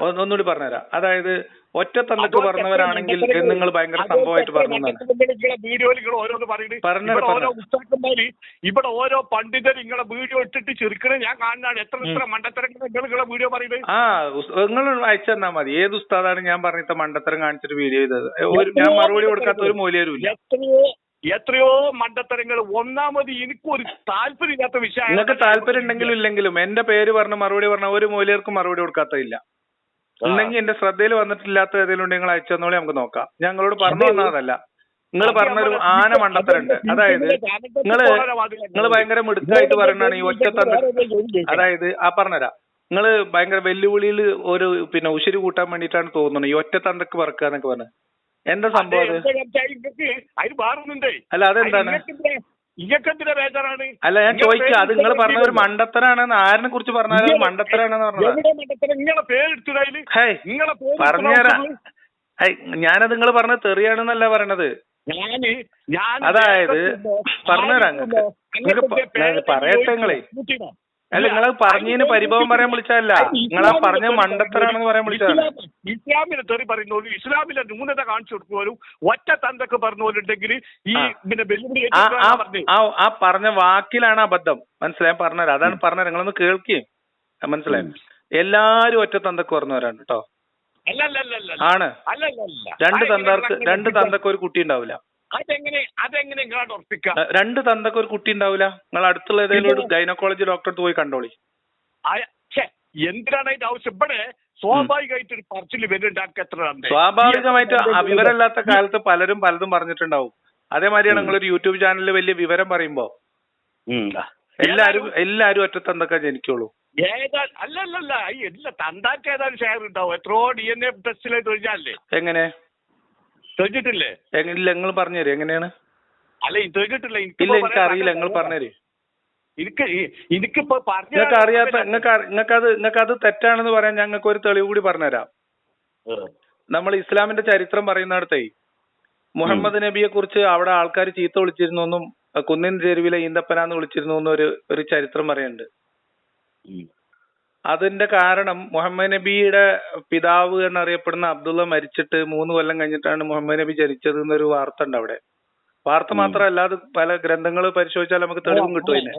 ഒന്നുകൂടി പറഞ്ഞുതരാം. അതായത് ഒറ്റ തന്നിട്ട് പറഞ്ഞവരാണെങ്കിൽ നിങ്ങൾ ഭയങ്കര സംഭവമായിട്ട് പറഞ്ഞു വീഡിയോയിൽ നിങ്ങൾ ഓരോന്ന് പറയുന്നത് ഇവിടെ ഓരോ പണ്ഡിതർ നിങ്ങളെ വീഡിയോ ഇട്ടിട്ട് ചെറുക്കണേ ഞാൻ കാണുന്നതാണ്. എത്ര എത്ര നിങ്ങളെ വീഡിയോ പറയുന്നത് ആ നിങ്ങൾ അയച്ചു തന്നാ മതി. ഏത് ഉസ്താദാണ് ഞാൻ പറഞ്ഞിട്ട് മണ്ടത്തരം കാണിച്ചിട്ട് വീഡിയോ ചെയ്തത്? ഞാൻ മറുപടി കൊടുക്കാത്ത ഒരു മൂല്യരും ഇല്ല എത്രയോ മണ്ടത്തരങ്ങൾ ഒന്നാമത് എനിക്കൊരു താല്പര്യമില്ലാത്ത വിഷയം നിങ്ങൾക്ക് താല്പര്യം ഉണ്ടെങ്കിലും ഇല്ലെങ്കിലും എന്റെ പേര് പറഞ്ഞ മറുപടി പറഞ്ഞ ഒരു മൂല്യർക്കും മറുപടി കൊടുക്കാത്തതില്ല. ഉണ്ടെങ്കിൽ എന്റെ ശ്രദ്ധയിൽ വന്നിട്ടില്ലാത്ത ഏതെങ്കിലും ഉണ്ടെങ്കിൽ നിങ്ങൾ അയച്ചു തന്നോളി നമുക്ക് നോക്കാം. ഞങ്ങളോട് പറഞ്ഞു തന്നതല്ല. നിങ്ങൾ പറഞ്ഞൊരു ആന മണ്ടത്തരുണ്ട് അതായത് നിങ്ങൾ നിങ്ങൾ ഭയങ്കര മിടുക്കായിട്ട് പറയുന്നതാണ് ഈ ഒറ്റത്തന്ത അതായത് ആ പറഞ്ഞുതരാം. നിങ്ങൾ ഭയങ്കര വെല്ലുവിളിയിൽ ഒരു പിന്നെ ഉശിരി കൂട്ടാൻ വേണ്ടിയിട്ടാണ് തോന്നുന്നത്. ഈ ഒറ്റത്തന്തക്ക് പറക്കുക എന്നൊക്കെ പറഞ്ഞത് എന്താ സംഭവം അത്? അതിന് വേറൊന്നുണ്ടേ അല്ല അതെന്താണ്? ഇങ്ങക്കെന്തിനാ ബേജാറാണ്. അല്ല ഞാൻ ചോദിക്കുക അത് നിങ്ങൾ പറഞ്ഞ ഒരു മണ്ടത്തരാണെന്ന് ആരിനെ കുറിച്ച് പറഞ്ഞാലും മണ്ടത്തരാണെന്ന് പറഞ്ഞത്? നിങ്ങളെ പേരെടുത്തതിൽ ഹേ നിങ്ങളെ പേര് പറഞ്ഞുതരാം ഞാനത് നിങ്ങൾ പറഞ്ഞ തെറിയാണെന്നല്ല പറയണത്. ഞാൻ അതായത് പറഞ്ഞുതരാം നിങ്ങൾക്ക്. പറയട്ടെ നിങ്ങളെ. അല്ല നിങ്ങൾ പറഞ്ഞതിന് പരിഭവം പറയാൻ വിളിച്ചതല്ല. നിങ്ങൾ ആ പറഞ്ഞ മണ്ടത്തരാണെന്ന് പറയാൻ വിളിച്ചതാണ്. ഇസ്ലാമിനെ തെറി പറയുന്നോലും ഇസ്ലാമിലെ ന്യൂനത കാണിച്ചു കൊടുക്കുവാനും ഒറ്റ തന്തൊക്കെ പറഞ്ഞോലുണ്ടെങ്കിൽ ഈ. പിന്നെ വെല്ലുവിളി ആ പറഞ്ഞ? വാക്കിലാണ് അബദ്ധം. മനസ്സിലായി? പറഞ്ഞത് അതാണ് പറഞ്ഞത്. നിങ്ങളൊന്ന് കേൾക്കുകയും മനസ്സിലായി? എല്ലാരും ഒറ്റ തന്തക്ക് പറഞ്ഞവരാണ് കേട്ടോ. ആണ്. രണ്ട് തന്തർക്ക് രണ്ട് തന്തക്ക് ഒരു കുട്ടി ഉണ്ടാവില്ല. അതെങ്ങനെ അതെങ്ങനെ നിങ്ങളാണ് ഉറപ്പിക്കുക രണ്ട് തന്തക്ക് ഒരു കുട്ടി ഉണ്ടാവില്ല നിങ്ങൾ അടുത്തുള്ള ഏതെങ്കിലും ഒരു ഗൈനക്കോളജി ഡോക്ടർ പോയി കണ്ടോളി. എന്തിനാണ് അതിന്റെ ആവശ്യം? ഇവിടെ സ്വാഭാവികമായിട്ട് ഒരു പറച്ചിൽ വരുന്നുണ്ടാക്കുക എത്ര? സ്വാഭാവികമായിട്ട് വിവരമില്ലാത്ത കാലത്ത് പലരും പലതും പറഞ്ഞിട്ടുണ്ടാവും. അതേമാതിരിയാണ് നിങ്ങളൊരു യൂട്യൂബ് ചാനലിൽ വലിയ വിവരം പറയുമ്പോ. എല്ലാരും എല്ലാരും ഒറ്റ തന്തക്ക ജനിക്കുള്ളൂ. ഏതാ അല്ലല്ലല്ല ഈ എല്ലാ തന്താക്ക് ഏതായാലും ഷെയർ ഉണ്ടാവും. എത്രയോ ഡി എൻ എ ടെസ്റ്റിലെ തൊഴിഞ്ഞാലേ എങ്ങനെ? ഇല്ല നിങ്ങൾ പറഞ്ഞുതരും എങ്ങനെയാണ്? അല്ല ചോദിച്ചിട്ടില്ല? ഇല്ല എനിക്ക് അറിയില്ല നിങ്ങൾ പറഞ്ഞുതരും എനിക്ക് എനിക്കിപ്പോ നിങ്ങൾക്ക് അറിയാത്ത നിങ്ങൾക്ക് നിങ്ങൾക്കത് നിങ്ങൾക്കത് തെറ്റാണെന്ന് പറയാൻ ഞങ്ങൾക്ക് ഒരു തെളിവ് കൂടി പറഞ്ഞുതരാം നമ്മൾ ഇസ്ലാമിന്റെ ചരിത്രം പറയുന്നിടത്തേ മുഹമ്മദ് നബിയെ കുറിച്ച് അവിടെ ആൾക്കാർ ചീത്ത വിളിച്ചിരുന്നു എന്നും കുന്നിൻ ചെരുവിലെ ഈന്തപ്പനാന്ന് വിളിച്ചിരുന്നു ഒരു ഒരു ചരിത്രം പറയുന്നുണ്ട്. അതിന്റെ കാരണം മുഹമ്മദ് നബിയുടെ പിതാവ് എന്നറിയപ്പെടുന്ന അബ്ദുള്ള മരിച്ചിട്ട് മൂന്ന് കൊല്ലം കഴിഞ്ഞിട്ടാണ് മുഹമ്മദ് നബി ജനിച്ചത് എന്നൊരു വാർത്ത ഉണ്ട് അവിടെ. വാർത്ത മാത്രമല്ല അത് പല ഗ്രന്ഥങ്ങൾ പരിശോധിച്ചാൽ നമുക്ക് തെളിവും കിട്ടും അതിന്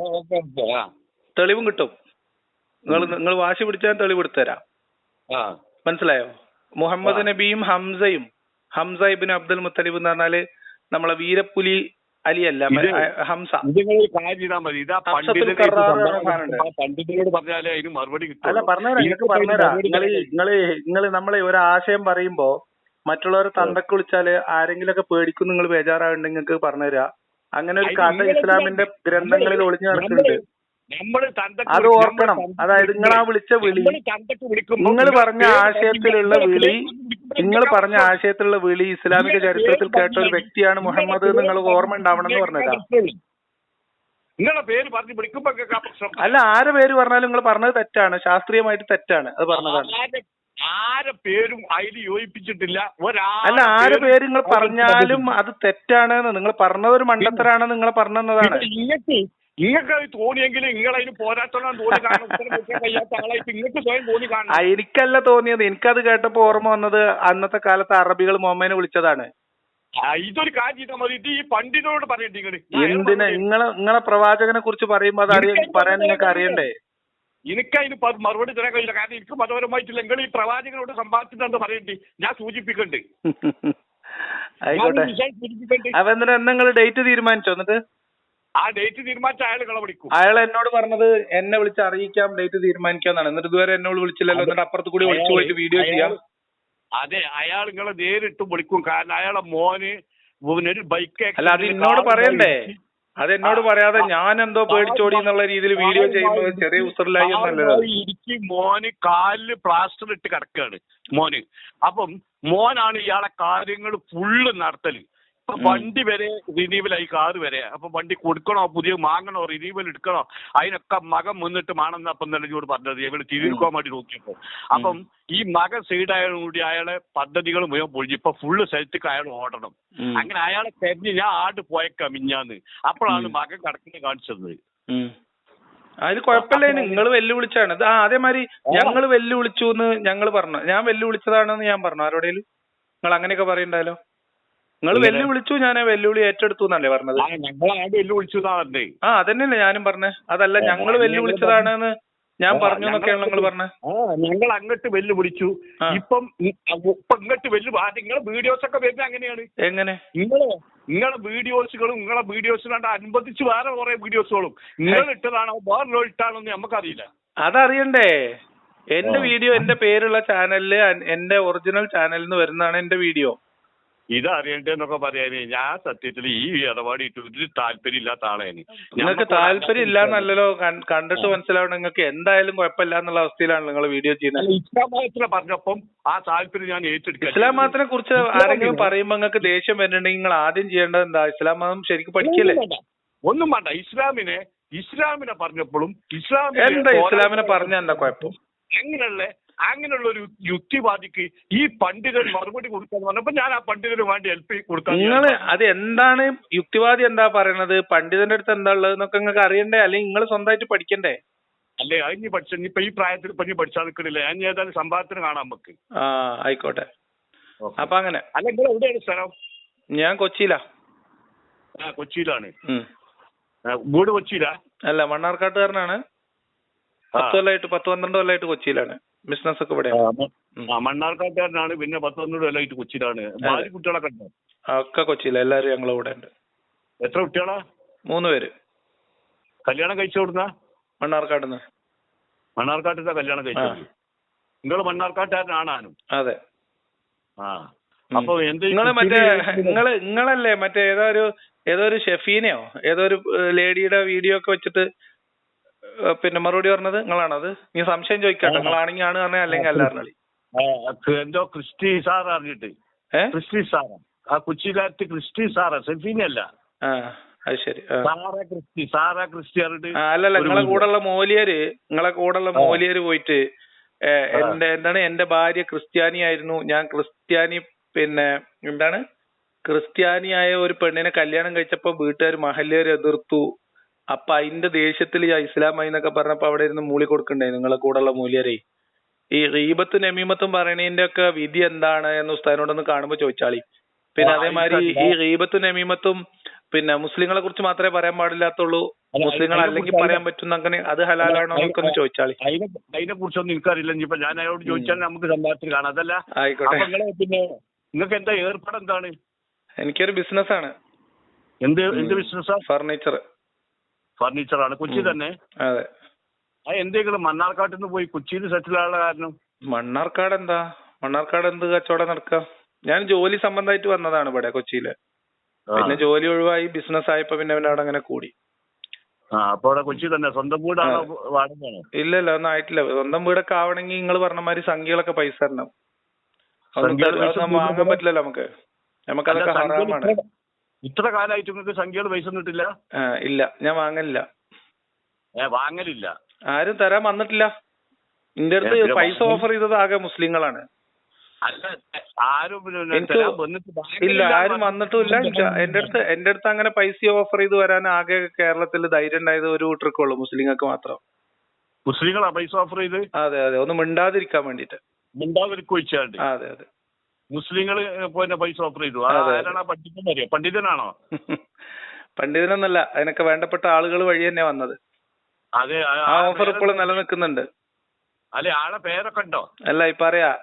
തെളിവും കിട്ടും. നിങ്ങൾ നിങ്ങൾ വാശി പിടിച്ചാൽ തെളിവ് എടുത്തുതരാം മനസ്സിലായോ? മുഹമ്മദ് നബിയും ഹംസയും ഹംസ ഇബിൻ അബ്ദുൽ മുത്തലിബ് എന്ന് പറഞ്ഞാൽ നമ്മളെ വീരപ്പുലി അലിയല്ല ഹംസ. നിങ്ങൾ പണ്ഡിതനോട് പറഞ്ഞാലേ അതിന് മറുപടി അല്ല കിട്ടുള്ളൂ പറഞ്ഞുതരാം നിങ്ങൾക്ക് പറഞ്ഞുതരാം. നിങ്ങൾ നിങ്ങൾ നിങ്ങൾ നമ്മളെ ഒരു ആശയം പറയുമ്പോ മറ്റുള്ളവരെ തന്തക്ക് വിളിച്ചാൽ ആരെങ്കിലൊക്കെ പേടിക്കും നിങ്ങൾ ബേജാറാവുണ്ടെങ്കിൽ നിങ്ങൾക്ക് പറഞ്ഞുതരാം. അങ്ങനെ ഒരു കഥ ഇസ്ലാമിന്റെ ഗ്രന്ഥങ്ങളിൽ ഒളിഞ്ഞു കിടക്കുന്നുണ്ട് തന്തക്ക് അത് ഓർക്കണം. അതായത് നിങ്ങൾ ആ വിളിച്ച വിളി. നിങ്ങൾ പറഞ്ഞ ആശയത്തിലുള്ള വിളി നിങ്ങൾ പറഞ്ഞ ആശയത്തിലുള്ള വിളി ഇസ്ലാമിക ചരിത്രത്തിൽ കേട്ട ഒരു വ്യക്തിയാണ് മുഹമ്മദ് എന്ന് നിങ്ങൾ ഓർമ്മ ഉണ്ടാവണം എന്ന് പറഞ്ഞതാ? നിങ്ങളെ പേര് പറഞ്ഞ് വിളിക്കുമ്പോ നിങ്ങൾക്ക് പ്രശ്നം അല്ല ആരെ പേര് പറഞ്ഞാലും നിങ്ങൾ പറഞ്ഞത് തെറ്റാണ്. ശാസ്ത്രീയമായിട്ട് തെറ്റാണ്. അത് പറഞ്ഞതാണ്. ആരെ ആരെ പേരും അതിൽ യോജിപ്പിച്ചിട്ടില്ല? ഒരാൾ അല്ല ആരെ പേര് നിങ്ങൾ പറഞ്ഞാലും അത് തെറ്റാണ് നിങ്ങൾ പറഞ്ഞത് ഒരു മണ്ടത്തരാണെന്ന് നിങ്ങൾ പറഞ്ഞതാണ് ഇങ്ങക്ക് അത് തോന്നിയെങ്കിൽ നിങ്ങൾ അതിന് തോന്നി കാണും ഉത്തരം വെക്കാൻ കഴിയാത്ത ആളായിട്ട് ഇങ്ങക്ക് സ്വയം തോന്നി കാണണം. എനിക്കല്ല തോന്നിയത്. എനിക്കത് കേട്ടപ്പോ ഓർമ്മ വന്നത് അന്നത്തെ കാലത്ത് അറബികൾ മൊമ്മേനെ വിളിച്ചതാണ്. ഇതൊരു കാര്യം ചെയ്താൽ മതി. ഇത് ഈ പണ്ഡിതനോട് എന്തിനാ? നിങ്ങളെ നിങ്ങളെ പ്രവാചകനെ കുറിച്ച് പറയുമ്പോ അത് അറിയാൻ പറയാൻ നിങ്ങൾക്ക് അറിയണ്ടേ? എനിക്കതിന് മറുപടി തരാൻ കഴിയില്ല. കാരണം എനിക്ക് മതപരമായിട്ടില്ല. നിങ്ങൾ ഈ പ്രവാചകനോട് സംഭാഷിച്ചിട്ടുണ്ട് പറയണ്ടി? ഞാൻ സൂചിപ്പിക്കണ്ട്. ആയിക്കോട്ടെ. അപ്പൊ എന്തിനാ നിങ്ങൾ ഡേറ്റ് തീരുമാനിച്ചോ? എന്നിട്ട്? ആ ഡേറ്റ് തീരുമാനിച്ച അയാൾ വിളിക്കും അയാൾ എന്നോട് പറഞ്ഞത് എന്നെ വിളിച്ച് അറിയിക്കാം ഡേറ്റ് തീരുമാനിക്കാന്നാണ് എന്നിട്ട് ഇതുവരെ എന്നോട് വിളിച്ചില്ലല്ലോ. എന്നിട്ട് അപ്പുറത്ത് കൂടി വിളിച്ചു പോയിട്ട് വീഡിയോ ചെയ്യാം. അതെ അയാൾ നിങ്ങളെ നേരിട്ട് വിളിക്കും. കാരണം അയാളെ മോന് ഒരു ബൈക്ക് അല്ല അത് എന്നോട് പറയണ്ടേ? അത് എന്നോട് പറയാതെ ഞാൻ എന്തോ പേടിച്ചോടി എന്നുള്ള രീതിയിൽ വീഡിയോ ചെയ്യുന്നത് ചെറിയ എന്നല്ലല്ലോ. ഇടിക്ക് മോന് കാലിൽ പ്ലാസ്റ്റർ ഇട്ട് കിടക്കാണ് മോന്. അപ്പം മോനാണ് ഇയാളെ കാര്യങ്ങൾ ഫുള്ള് നടത്തൽ. ഇപ്പൊ ഉം. വണ്ടി വരെ റിനീവലായി കാറ് വരെ. അപ്പൊ വണ്ടി കൊടുക്കണോ പുതിയ വാങ്ങണോ റിനീവൽ എടുക്കണോ? അതിനൊക്കെ മകൻ മുന്നിട്ട് മാണെന്ന് അപ്പം തന്നെ എന്നോട് പറഞ്ഞത്. ഇവൾ തിരിക്കാൻ വേണ്ടി നോക്കിയപ്പോ. അപ്പം ഈ മകൻ സൈഡായതോടുകൂടി അയാളെ പദ്ധതികൾ മുഴുവൻ പൊഴിഞ്ഞു ഇപ്പൊ ഫുള്ള് സ്ഥലത്തേക്ക് അയാൾ ഓടണം. അങ്ങനെ അയാളെ തെരഞ്ഞ് ഞാൻ ആട് പോയേക്കാം മിഞ്ഞാന്ന്. അപ്പോഴാണ് മകൻ കടക്കിനെ കാണിച്ചത്. അതിൽ കുഴപ്പമില്ല നിങ്ങൾ വെല്ലുവിളിച്ചാണ്. ആ അതേമാതിരി ഞങ്ങൾ വെല്ലുവിളിച്ചു എന്ന് ഞങ്ങൾ പറഞ്ഞു. ഞാൻ വെല്ലുവിളിച്ചതാണെന്ന് ഞാൻ പറഞ്ഞു. ആരോടേലും? നിങ്ങൾ അങ്ങനെയൊക്കെ പറയണ്ടാലോ? നിങ്ങൾ വെല്ലു വെല്ലുവിളിച്ചു ഞാൻ വെല്ലുവിളി ഏറ്റെടുത്തു എന്നല്ലേ പറഞ്ഞത്? ആ അതന്നെയല്ലേ ഞാനും പറഞ്ഞേ. അതല്ല ഞങ്ങൾ വെല്ലു വെല്ലുവിളിച്ചതാണെന്ന് ഞാൻ പറഞ്ഞു എന്നൊക്കെയാണ് നിങ്ങൾ പറഞ്ഞത് ആ ഞങ്ങൾ അങ്ങോട്ട് വെല്ലു വിളിച്ചു ആ. ഇപ്പം ഇപ്പൊ ഇങ്ങോട്ട് വെല്ലു ആ നിങ്ങളെ വീഡിയോസ് ഒക്കെ വരുന്നത് അങ്ങനെയാണ് എങ്ങനെ? നിങ്ങൾ നിങ്ങളെ വീഡിയോസുകളും നിങ്ങളെ വീഡിയോസ് കണ്ട് അനുബന്ധിച്ച് വേറെ കുറെ വീഡിയോസുകളും നിങ്ങൾ ഇട്ടതാണോ വേറെ ഇട്ടാണോ എന്ന് നമുക്കറിയില്ല അതറിയണ്ടേ? എന്റെ. വീഡിയോ എന്റെ പേരുള്ള ചാനലിൽ എന്റെ ഒറിജിനൽ ചാനലിൽ നിന്ന് വരുന്നതാണ് എന്റെ വീഡിയോ ഇത് അറിയണ്ടെന്നൊക്കെ പറയാന് ഞാൻ സത്യത്തിൽ ഈ ഇടപാട് ഇട്ടൊരു ഒരു താല്പര്യം ഇല്ലാത്ത ആളാണ് നിങ്ങൾക്ക് താല്പര്യം ഇല്ലാന്നല്ലല്ലോ കണ്ടിട്ട് മനസ്സിലാവണം നിങ്ങൾക്ക് എന്തായാലും കുഴപ്പമില്ല എന്നുള്ള അവസ്ഥയിലാണ് നിങ്ങൾ വീഡിയോ ചെയ്യുന്നത്. ഇസ്ലാം മതത്തിനെ പറഞ്ഞപ്പം ആ താല്പര്യം ഞാൻ ഏറ്റെടുക്കുക ഇസ്ലാം മതത്തിനെ കുറിച്ച് ആരെങ്കിലും പറയുമ്പോൾ നിങ്ങൾക്ക് ദേഷ്യം വരുന്നുണ്ടെങ്കിൽ നിങ്ങൾ ആദ്യം ചെയ്യേണ്ടത് എന്താ? ഇസ്ലാം മതം ശരിക്കും പഠിക്കല്ലേ? ഒന്നും വേണ്ട. ഇസ്ലാമിനെ ഇസ്ലാമിനെ പറഞ്ഞപ്പോഴും ഇസ്ലാമിനെ എന്താ ഇസ്ലാമിനെ പറഞ്ഞ എന്താ കുഴപ്പം? അങ്ങനെയുള്ള അങ്ങനെയുള്ള ഒരു യുക്തിവാദിക്ക് ഈ പണ്ഡിതൻ മറുപടി കൊടുക്കാന്ന് പറഞ്ഞപ്പോ ഞാൻ ആ പണ്ഡിതന് വേണ്ടി ഹെൽപ്പ് കൊടുക്കാൻ നിങ്ങൾ അത് എന്താണ് യുക്തിവാദി എന്താ പറയണത്? പണ്ഡിതന്റെ അടുത്ത് എന്താ ഉള്ളത് എന്നൊക്കെ നിങ്ങൾക്ക് അറിയണ്ടേ? അല്ലെങ്കിൽ നിങ്ങൾ സ്വന്തമായിട്ട് പഠിക്കണ്ടേ? അല്ലേ അത് ഇനി പഠിച്ച ഇപ്പൊ ഈ പ്രായത്തിൽ ഇപ്പൊ ഇനി പഠിച്ചാൽ നിൽക്കണില്ല ഞാൻ ഏതായാലും സംഭവത്തിന് കാണാൻ നമുക്ക്. ആ ആയിക്കോട്ടെ. അപ്പൊ അങ്ങനെ. അല്ല നിങ്ങൾ എവിടെയാണ് സ്ഥലം? ഞാൻ കൊച്ചിയിലാ. ആ കൊച്ചിയിലാണ്. വീട് കൊച്ചിയിലാ? അല്ല മണ്ണാർക്കാട്ടുകാരനാണ്. പത്ത് കൊല്ലമായിട്ട് പത്ത് പന്ത്രണ്ട് കൊല്ലമായിട്ട് കൊച്ചിയിലാണ്. ബിസിനസ് ഒക്കെ ഇവിടെ മണ്ണാർക്കാട്ടുകാരനാണ്. പിന്നെ പത്തൊന്നൂറ് കൊല്ലമായിട്ട് കൊച്ചിയിലാണ്. കുട്ടികളൊക്കെ ഉണ്ടോ ഒക്കെ കൊച്ചിയില. എല്ലാരും ഞങ്ങളെ കൂടെ ഉണ്ട്. എത്ര കുട്ടികളാ? മൂന്ന് പേര്. കല്യാണം കഴിച്ചു കൊടുന്ന മണ്ണാർക്കാടുന്ന് മണ്ണാർക്കാട്ടിന്റെ കല്യാണം കഴിച്ചു നിങ്ങൾ മണ്ണാർക്കാട്ടുകാരനാണാനും. അതെ. ആ. അപ്പൊ എന്ത് നിങ്ങൾ മറ്റേ നിങ്ങൾ നിങ്ങളല്ലേ മറ്റേ ഏതോ ഒരു ഏതോ ഒരു ഷെഫീനെയോ? ഏതോ ഒരു ലേഡിയുടെ വീഡിയോ ഒക്കെ വെച്ചിട്ട് പിന്നെ മറുപടി പറഞ്ഞത് നിങ്ങളാണോ? അത് നീ സംശയം ചോദിക്കാട്ടോ. നിങ്ങളാണെങ്കിൽ ആണ് പറഞ്ഞ അല്ലെങ്കിൽ അല്ല? പറഞ്ഞാളി ആ, എന്തോ ക്രിസ്റ്റി സാർ അറിഞ്ഞിട്ട്. ക്രിസ്റ്റി സാറാ ആ കൊച്ചിക്കാരത്തി ക്രിസ്റ്റി സാറാ സെൽഫീനല്ല അല്ല. അത് ശരി. സാറാ ക്രിസ്റ്റി സാറാ ക്രിസ്റ്റി അല്ലല്ല നിങ്ങളെ. കൂടെയുള്ള മോലിയര് നിങ്ങളെ കൂടെയുള്ള. മോലിയര് പോയിട്ട് എന്റെ എന്താണ് എന്റെ ഭാര്യ ക്രിസ്ത്യാനിയായിരുന്നു ഞാൻ ക്രിസ്ത്യാനി പിന്നെ എന്താണ്? ക്രിസ്ത്യാനിയായ ഒരു പെണ്ണിനെ കല്യാണം കഴിച്ചപ്പോ വീട്ടുകാർ മഹല്യര് എതിർത്തു. അപ്പൊ അതിന്റെ ദേഷ്യത്തിൽ ഈ ഇസ്ലാമായി എന്നൊക്കെ പറഞ്ഞപ്പോ അവിടെ ഇരുന്ന് മൂളി കൊടുക്കണ്ടേ? നിങ്ങളെ കൂടെയുള്ള മൂല്യരെ. ഈ റീബത്തും നമീമത്തും പറയണതിന്റെ ഒക്കെ വിധി എന്താണ് എന്ന് ഉസ്താദിനോടൊന്ന് കാണുമ്പോ ചോദിച്ചാളി. പിന്നെ അതേമാതിരി ഈ റീബത്തും നമീമത്തും പിന്നെ മുസ്ലിങ്ങളെ കുറിച്ച് മാത്രമേ പറയാൻ പാടില്ലാത്തുള്ളൂ. മുസ്ലിങ്ങൾ അല്ലെങ്കിൽ പറയാൻ പറ്റുന്ന അങ്ങനെ അത് ഹലാലാണോ എന്നൊക്കെ ഒന്ന് ചോദിച്ചാളി. അതിനെ കുറിച്ചൊന്നും എനിക്കറിയില്ല. ഇനിയിപ്പോ ഞാൻ അയാളോട് ചോദിച്ചാൽ നമുക്ക് സംഭാഷണത്തിൽ കാണാം. അതല്ല ആയിക്കോട്ടെ. പിന്നെ നിങ്ങൾക്ക് എന്താ ഏർപ്പാട് എന്താണ്? എനിക്കൊരു ബിസിനസ് ആണ് എന്ത് എന്ത് ബിസിനസ്സാ? ഫർണിച്ചർ ഫർണിച്ചറാണ്. കൊച്ചി തന്നെ? അതെ. ആ എന്തെങ്കിലും മണ്ണാർക്കാട്ടിൽ നിന്ന് പോയി കൊച്ചിയിൽ സെറ്റിൽ ആകാനുള്ള കാരണം? മണ്ണാർക്കാട് എന്താ? മണ്ണാർക്കാട് എന്ത് കച്ചവടം നടക്കാം? ഞാൻ ജോലി സംബന്ധമായിട്ട് വന്നതാണ് ഇവിടെ കൊച്ചിയിൽ. പിന്നെ ജോലി ഒഴിവായി ബിസിനസ് ആയപ്പോ പിന്നെ പിന്നെ അവിടെ അങ്ങനെ കൂടി. അപ്പൊ അവിടെ കൊച്ചി തന്നെ. സ്വന്തം വീടാണോ വാടകയാണോ? ഇല്ല ഒന്നും ആയിട്ടില്ല. സ്വന്തം വീടൊക്കെ ആവണമെങ്കിൽ നിങ്ങൾ പറഞ്ഞ മാതിരി സംഖ്യകളൊക്കെ പൈസ തരണം. വാങ്ങാൻ? പറ്റില്ലല്ലോ നമുക്ക്. നമുക്കതൊക്കെ ഹറാമാണ്. ഇത്ര- കാലമായിട്ട് നിങ്ങൾക്ക് സംഖ്യകൾ പൈസ കിട്ടില്ല ആ, ഇല്ല. ഞാൻ വാങ്ങലില്ല. ഏ വാങ്ങലില്ല. ആരും തരാൻ വന്നിട്ടില്ല. എന്റെ അടുത്ത് പൈസ വാങ്ങി- ഓഫർ ചെയ്തത് ആകെ മുസ്ലിങ്ങളാണ്. അല്ല ആരും പിന്നെ എനിക്ക് തരാൻ വന്നിട്ട് ഇല്ല ആരും വന്നിട്ടുമില്ല. എനിക്ക് എന്റെ അടുത്ത് എന്റെ അടുത്ത് അങ്ങനെ പൈസ ഓഫർ ചെയ്ത് വരാൻ ആകെ കേരളത്തിൽ ധൈര്യം ഉണ്ടായത് ഒരു കൂട്ടർക്കേ ഉള്ളൂ മുസ്ലിങ്ങൾക്ക് മാത്രം. മുസ്ലിങ്ങളാ പൈസ ഓഫർ ചെയ്ത്? അതെ അതെ. ഒന്ന് മിണ്ടാതിരിക്കാൻ വേണ്ടിട്ട് വെച്ചാണ്ട് അതെ അതെ. മുസ്ലിങ്ങൾ പിന്നെ പൈസ ഓഫർ ചെയ്തു. ആരാണ് പണ്ഡിതൻ അറിയോ പണ്ഡിതനാണോ? പണ്ഡിതനൊന്നല്ല അതിനൊക്കെ വേണ്ടപ്പെട്ട ആളുകൾ വഴി തന്നെ വന്നത്. അതെ ആ- ഓഫർ ഇപ്പോഴും നിലനിൽക്കുന്നുണ്ട്. അല്ലെ ആളെ പേരൊക്കെ ഉണ്ടോ? അല്ല ഇപ്പൊ അറിയാ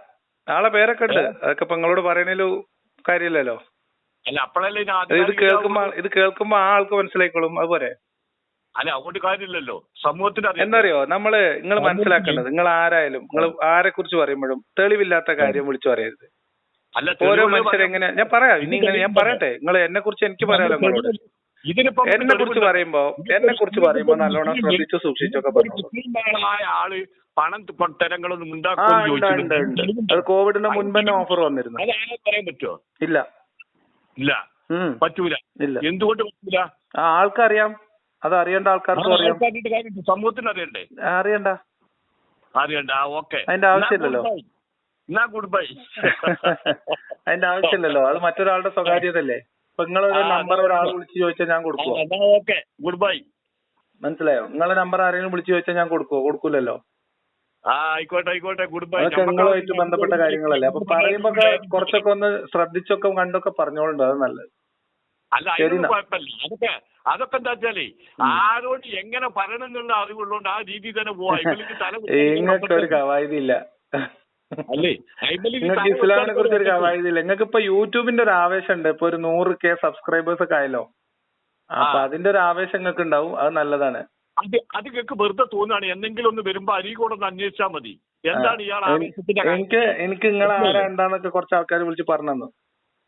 ആളെ പേരൊക്കെ ഉണ്ട്. അതൊക്കെ ഇപ്പൊ നിങ്ങളോട് പറയണേലു കാര്യമില്ലല്ലോ. അല്ല അപ്പോഴല്ലേ ഇത് കേൾക്കുമ്പോ ഇത് കേൾക്കുമ്പോ ആ ആൾക്ക് മനസ്സിലായിക്കോളും അതുപോലെ അല്ല അതുകൊണ്ട് കാര്യമില്ലല്ലോ. സമൂഹത്തിന് എന്നറിയോ എന്തറിയോ നമ്മൾ നിങ്ങൾ മനസ്സിലാക്കേണ്ടത് നിങ്ങൾ ആരായാലും നിങ്ങൾ ആരെ കുറിച്ച് പറയുമ്പോഴും തെളിവില്ലാത്ത കാര്യം വിളിച്ചു പറയരുത്. ഓരോ മനുഷ്യരെ എങ്ങനെ ഞാൻ പറയാം ഇനി ഇങ്ങനെ ഞാൻ പറയട്ടെ. നിങ്ങൾ എന്നെ കുറിച്ച് എനിക്ക് പറയാലോ നിങ്ങളോട്? ഇതിനിപ്പം എന്നെ കുറിച്ച് പറയുമ്പോ എന്നെ കുറിച്ച് പറയുമ്പോ നല്ലോണം ശ്രദ്ധിച്ചു സൂക്ഷിച്ചൊക്കെ ആൾ പണം തരങ്ങളൊന്നും അത് കോവിഡിന് മുൻപ് തന്നെ ഓഫർ വന്നിരുന്നു. പറയാൻ പറ്റുമോ ഇല്ല. ഇല്ല. പറ്റൂല. ഇല്ല. എന്തുകൊണ്ട് പറ്റൂല? ആ ആൾക്കറിയാം. അത് അറിയേണ്ട ആൾക്കാർക്ക് അറിയാം. സമൂഹത്തിന് അറിയണ്ടേ? അറിയണ്ട. അറിയണ്ട. ആ ഓക്കെ. അതിന്റെ ആവശ്യമില്ലല്ലോ. എന്നാ ഗുഡ് ബൈ. അതിന്റെ ആവശ്യമില്ലല്ലോ. അത് മറ്റൊരാളുടെ സ്വകാര്യതല്ലേ ഇപ്പൊ നിങ്ങളൊരു നമ്പർ. ഒരാൾ വിളിച്ചു ചോദിച്ചാൽ ഞാൻ കൊടുക്കുവോ? ഓക്കെ. Good bye. മനസ്സിലായോ? നിങ്ങളെ നമ്പർ ആരെങ്കിലും വിളിച്ചു ചോദിച്ചാൽ ഞാൻ കൊടുക്കുവോ? കൊടുക്കൂലല്ലോ. ആയിക്കോട്ടെ ആയിക്കോട്ടെ. Good bye. നിങ്ങളുമായിട്ട് ബന്ധപ്പെട്ട കാര്യങ്ങളല്ലേ. അപ്പൊ പറയുമ്പോ കുറച്ചൊക്കെ ഒന്ന് ശ്രദ്ധിച്ചൊക്കെ കണ്ടൊക്കെ പറഞ്ഞോളുണ്ട്. അത് നല്ലത്. അല്ല. കുഴപ്പമില്ല. അതൊക്കെ അതൊക്കെ എന്താ വെച്ചാലേ ആരോട് എങ്ങനെ പറയണം എന്നുള്ള അറിവുള്ളതുകൊണ്ട് ആ രീതി തന്നെ പോവാ. നിങ്ങൾക്ക് ഒരു കവായതി ഇല്ല അല്ലേ? നിങ്ങൾക്ക് ഇസ്ലാമിനെ കുറിച്ച് ഒരു നിങ്ങൾക്ക് ഇപ്പൊ യൂട്യൂബിന്റെ ഒരു ആവേശം ഉണ്ട് ഇപ്പൊ ഒരു നൂറ് കെ സബ്സ്ക്രൈബേഴ്സ് ഒക്കെ ആയല്ലോ. അപ്പൊ അതിന്റെ ഒരു ആവേശം നിങ്ങൾക്ക് ഉണ്ടാവും അത് നല്ലതാണ്. അത് അത് കേക്ക് വെറുതെ തോന്നുകയാണ് എന്തെങ്കിലും ഒന്ന് വരുമ്പോ അരി ഒന്ന് അന്വേഷിച്ചാൽ മതി. എന്താണ് ഇയാൾ എനി- എനിക്ക് എനിക്ക് നിങ്ങൾ ആരാ എന്താന്നൊക്കെ കുറച്ച് ആൾക്കാർ വിളിച്ച് പറഞ്ഞു തന്നു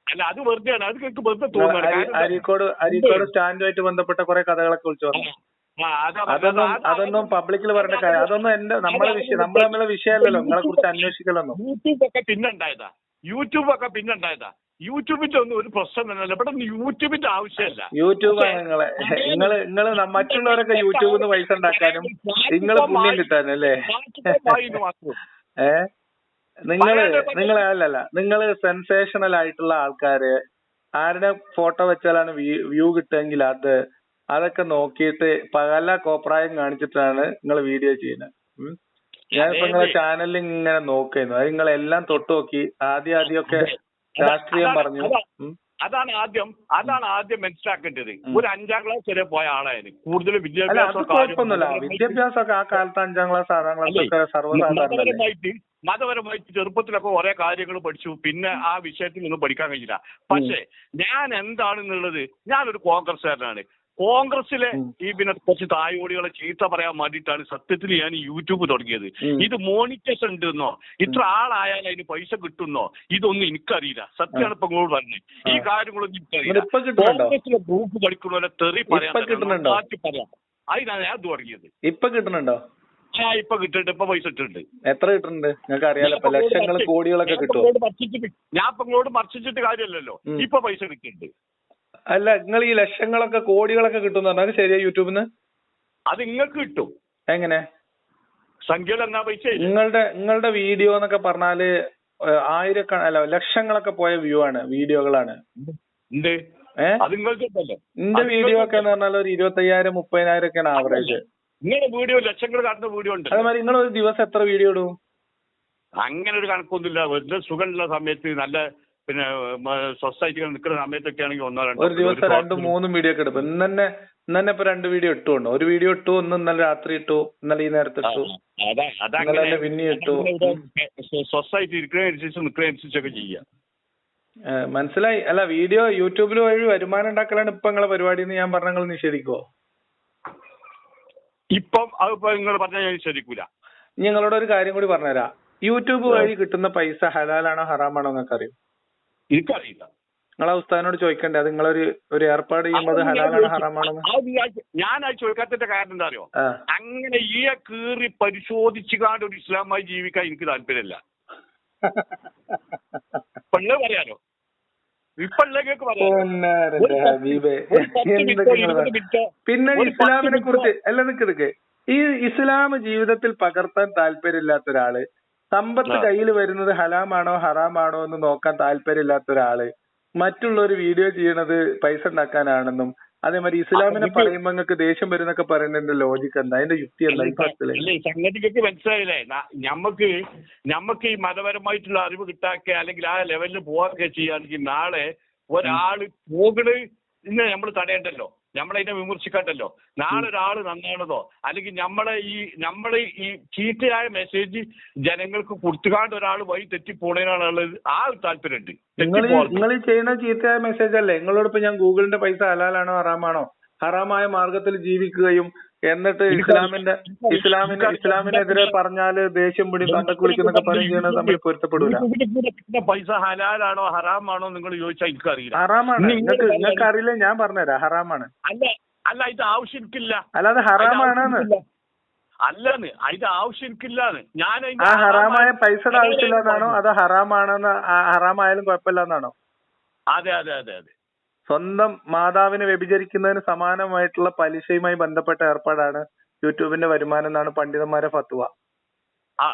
അല്ല അത് വെറുതെയാണ്. അത് കേക്ക് വെറുതെ തോന്നുകയാണ്? അരീക്കോട് അരീക്കോട് സ്റ്റാൻഡുമായിട്ട് ബന്ധപ്പെട്ട കുറെ കഥകളൊക്കെ വിളിച്ചു പറഞ്ഞു. അതൊന്നും അത് അതൊന്നും പബ്ലിക്കിൽ പറഞ്ഞ കാര്യം അതൊന്നും എന്റെ നമ്മളെ വിഷയം നമ്മളെ തമ്മിലെ വിഷയമല്ലല്ലോ നിങ്ങളെ കുറിച്ച് അന്വേഷിക്കലൊന്നും. യൂട്യൂബ് ഒക്കെ പിന്നെ ഉണ്ടായതാ യൂട്യൂബ് ഒക്കെ പിന്നെ ഉണ്ടായതാ യൂട്യൂബിന്റെ ഒന്നും ഒരു പ്രശ്നം തന്നെയല്ല. ഇവിടെ യൂട്യൂബിന്റെ ആവശ്യമല്ല. യൂട്യൂബ് നിങ്ങളെ. നിങ്ങൾ നിങ്ങൾ മറ്റുള്ളവരൊക്കെ യൂട്യൂബിൽ നിന്ന് പൈസ ഉണ്ടാക്കാനും നിങ്ങൾ പുണ്യം കിട്ടാനും അല്ലേ? ഏഹ് നിങ്ങൾ നിങ്ങളെ അല്ലല്ല. നിങ്ങൾ സെൻസേഷണൽ ആയിട്ടുള്ള ആൾക്കാര് ആരുടെ ഫോട്ടോ വെച്ചാലാണ് വ്യൂ കിട്ടുമെങ്കിൽ അത് അതൊക്കെ നോക്കിയിട്ട് പല കോപ്രായം കാണിച്ചിട്ടാണ് നിങ്ങൾ വീഡിയോ ചെയ്യുന്നത് ഉം. ഞാനിപ്പോ നിങ്ങളെ ചാനലിൽ ഇങ്ങനെ നോക്കായിരുന്നു. അത് നിങ്ങളെല്ലാം തൊട്ട് നോക്കി ആദ്യം ആദ്യമൊക്കെ രാഷ്ട്രീയം പറഞ്ഞു. അതാണ്- ഉം. അതാണ് ആദ്യം അതാണ് ആദ്യം മനസ്സിലാക്കേണ്ടത്. ഒരു അഞ്ചാം ക്ലാസ് വരെ പോയ ആളായിരുന്നു. കൂടുതൽ അല്ല അത് വിദ്യാഭ്യാസം കുഴപ്പമൊന്നുമില്ല. വിദ്യാഭ്യാസമൊക്കെ ആ കാലത്ത് അഞ്ചാം ക്ലാസ് ആറാം ക്ലാസ് ഒക്കെ മതപരമായിട്ട് മതപരമായിട്ട് ചെറുപ്പത്തിലൊക്കെ കുറെ കാര്യങ്ങൾ പഠിച്ചു. പിന്നെ ആ വിഷയത്തിൽ നിന്ന് പഠിക്കാൻ കഴിഞ്ഞില്ല. പക്ഷേ ഞാൻ എന്താണെന്നുള്ളത് ഞാനൊരു കോൺഗ്രസ്സുകാരനാണ്. കോൺഗ്രസിലെ ഈ പിന്നെ കുറച്ച് തായോടികളെ ചീത്ത പറയാൻ വേണ്ടിയിട്ടാണ് സത്യത്തിൽ ഞാൻ യൂട്യൂബ് തുടങ്ങിയത്. ഇത് മോണിറ്റേഷൻ ഉണ്ടെന്നോ ഇത്ര ആളായാൽ അതിന് പൈസ കിട്ടുന്നോ? ഇതൊന്നും എനിക്കറിയില്ല. സത്യമാണ് ഇപ്പൊ ഇങ്ങോട്ട് പറഞ്ഞത്. ഈ. കാര്യങ്ങളൊന്നും എനിക്കറിയില്ല. കോൺഗ്രസിലെ ഗ്രൂപ്പ് പഠിക്കുന്നവരെ തെറി പറയാൻ പറയാം. അതിനാണ് ഞാൻ തുടങ്ങിയത്. ഇപ്പൊ കിട്ടുന്നുണ്ടോ? ആ ഇപ്പൊ കിട്ടുന്നുണ്ട് ഇപ്പൊ പൈസ ഇട്ടിട്ടുണ്ട്. എത്ര കിട്ടുന്നുണ്ട്? നിങ്ങൾക്ക് അറിയാലോ ഇപ്പൊ ലക്ഷങ്ങൾ കോടികളൊക്കെ കിട്ടും ഞാൻ ഇപ്പൊ ഇങ്ങോട്ട് മർച്ചിച്ചിട്ട് കാര്യമല്ലല്ലോ. ഇപ്പൊ പൈസ കിട്ടുന്നുണ്ട് അല്ല നിങ്ങൾ ഈ ലക്ഷങ്ങളൊക്കെ കോടികളൊക്കെ കിട്ടുന്ന അത് ശരിയാ യൂട്യൂബിന്ന്? അത് നിങ്ങൾക്ക് കിട്ടും. എങ്ങനെ? എന്നാ പൈസ നിങ്ങളുടെ നിങ്ങളുടെ വീഡിയോ എന്നൊക്കെ പറഞ്ഞാൽ ആയിരക്കണ അല്ല ലക്ഷങ്ങളൊക്കെ പോയ വ്യൂ ആണ് വീഡിയോകളാണ്. എന്റെ വീഡിയോ ഒക്കെ എന്ന് പറഞ്ഞാൽ ഒരു ഇരുപത്തയ്യായിരം മുപ്പതിനായിരം ഒക്കെയാണ് ആവറേജ് വീഡിയോ ലക്ഷങ്ങൾ കാണുന്ന വീഡിയോ ഉണ്ട് അതേമാതിരി നിങ്ങൾ ഒരു ദിവസം എത്ര വീഡിയോ ഇടും? അങ്ങനെ ഒരു കണക്കൊന്നുമില്ല. വെറുതെ സുഖമുള്ള സമയത്ത് നല്ല പിന്നെ സൊസൈറ്റി നിൽക്കുന്ന സമയത്തൊക്കെ ആണെങ്കിൽ ഒന്നോ രണ്ടോ ഒരു ദിവസം രണ്ട് മൂന്ന് വീഡിയോ ഒക്കെ എടുക്കും. ഇന്ന് തന്നെ ഇന്ന് തന്നെ ഇപ്പൊ രണ്ട് വീഡിയോ ഇട്ടുണ്ടോ ഒരു വീഡിയോ ഇട്ടു ഒന്ന് ഇന്നലെ രാത്രി ഇട്ടു ഇന്നലെ ഈ നേരത്തെ ഇട്ടു. അതാ ഇന്നലെ പിന്നെ ഇട്ടു. സൊസൈറ്റി ഇരിക്കുന്നതനുസരിച്ച് നിൽക്കുന്നതനുസരിച്ചൊക്കെ ചെയ്യാം. മനസ്സിലായി. അല്ല വീഡിയോ യൂട്യൂബിൽ വഴി വരുമാനം ഉണ്ടാക്കലാണ് ഇപ്പൊ നിങ്ങളെ പരിപാടി എന്ന് ഞാൻ പറഞ്ഞ നിങ്ങൾ നിഷേധിക്കോ? ഇപ്പം അത് നിങ്ങൾ പറഞ്ഞാൽ ഞാൻ നിഷേധിക്കൂല. നിങ്ങളോട് ഒരു കാര്യം കൂടി പറഞ്ഞുതരാം. യൂട്യൂബ് വഴി കിട്ടുന്ന പൈസ ഹലാലാണോ ഹറാമാണോ നിങ്ങൾക്ക് അറിയും? എനിക്കറിയില്ല. നിങ്ങളെ ഉസ്താദിനോട് ചോദിക്കണ്ടേ? അത് നിങ്ങളൊരു ഒരു ഏർപ്പാട് ചെയ്യുമ്പോൾ ഹലാലാണോ ഹറാമാണോ ഞാൻ- അത് ചോദിക്കാത്തതിന്റെ കാരണം എന്താ അറിയോ അങ്ങനെ ഈ കീറി പരിശോധിച്ചു കാണ്ട് ഒരു ഇസ്ലാമായി ജീവിക്കാൻ എനിക്ക് താല്പര്യമില്ല. പെണ്ണ് പറയാനോ? പിന്നെ ഇസ്ലാമിനെ കുറിച്ച് അല്ല നിക്ക് നിക്ക്. ഈ ഇസ്ലാം ജീവിതത്തിൽ പകർത്താൻ താല്പര്യമില്ലാത്ത ഒരാൾ സമ്പത്ത്. കയ്യിൽ വരുന്നത് ഹലാമാണോ ഹറാമാണോ എന്ന് നോക്കാൻ താല്പര്യമില്ലാത്ത ഒരാൾ മറ്റുള്ള ഒരു വീഡിയോ ചെയ്യണത് പൈസ ഉണ്ടാക്കാനാണെന്നും അതേമാതിരി ഇസ്ലാമിനെ പറയുമ്പോ നിങ്ങൾക്ക് ദേഷ്യം വരുന്നൊക്കെ പറയുന്നതിന്റെ ലോജിക്ക് എന്താ? അതിന്റെ യുക്തി എന്താ സംഗതിക്ക് മനസ്സിലായില്ലേ? നമുക്ക് ഞമ്മക്ക് ഞമ്മക്ക് ഈ മതപരമായിട്ടുള്ള അറിവ് കിട്ടാക്കെ അല്ലെങ്കിൽ ആ ലെവലിൽ പോവാക്കെ ചെയ്യുകയാണെങ്കിൽ നാളെ ഒരാൾ പോകണ് ഇന്ന് നമ്മൾ തടയണ്ടല്ലോ. നമ്മളതിനെ വിമർശിക്കണ്ടല്ലോ. നാളെ ഒരാൾ നന്നാണതോ അല്ലെങ്കിൽ നമ്മളെ ഈ നമ്മളെ ഈ ചീത്തയായ മെസ്സേജ് ജനങ്ങൾക്ക് കൊടുത്തുകാണ്ട് ഒരാൾ വഴി തെറ്റിപ്പോണേനാണുള്ളത്. ആ ഒരു താല്പര്യമുണ്ട് നിങ്ങൾ നിങ്ങൾ ചെയ്യുന്ന ചീത്തയായ മെസ്സേജ് അല്ലേ? നിങ്ങളോട് ഇപ്പൊ ഞാൻ ഗൂഗിളിന്റെ പൈസ ഹലാലാണോ ഹറാമാണോ? ഹറാമായ മാർഗത്തിൽ ജീവിക്കുകയും എന്നിട്ട് ഇസ്ലാമിന്റെ ഇസ്ലാമിന്റെ ഇസ്ലാമിന് ഇസ്ലാമിനെതിരെ പറഞ്ഞാൽ ദേഷ്യം പിടി തണ്ടക്ക് വിളിക്കുന്നൊക്കെ പറയും ചെയ്യണത് തമ്മിൽ പൊരുത്തപ്പെടൂല. പൈസ ഹലാലാണോ ഹറാമാണോ നിങ്ങൾ ചോദിച്ചാൽ എനിക്കറിയില്ല. ഹറാമാണ്. നിങ്ങൾ നിങ്ങൾക്ക് നിങ്ങൾക്ക് അറിയില്ല ഞാൻ പറഞ്ഞുതരാം. ഹറാമാണ്. അല്ല അല്ല ഇത് ആവശ്യമില്ല അല്ലാതെ ഹറാമാണെന്ന് അല്ലെന്ന് അതിന്റെ ആവശ്യം എനിക്കില്ലാന്ന്. ഞാൻ ആ ഹറാമായ പൈസയുടെ ആവശ്യമില്ലാന്നാണോ അതോ ഹറാമാണെന്ന് ഹറാമായാലും കുഴപ്പമില്ലാന്നാണോ? അതെ അതെ അതെ അതെ. സ്വന്തം മാതാവിനെ വ്യഭിചരിക്കുന്നതിന് സമാനമായിട്ടുള്ള പലിശയുമായി ബന്ധപ്പെട്ട ഏർപ്പാടാണ് യൂട്യൂബിന്റെ വരുമാനം എന്നാണ് പണ്ഡിതന്മാരെ ഫത്വ. ആ.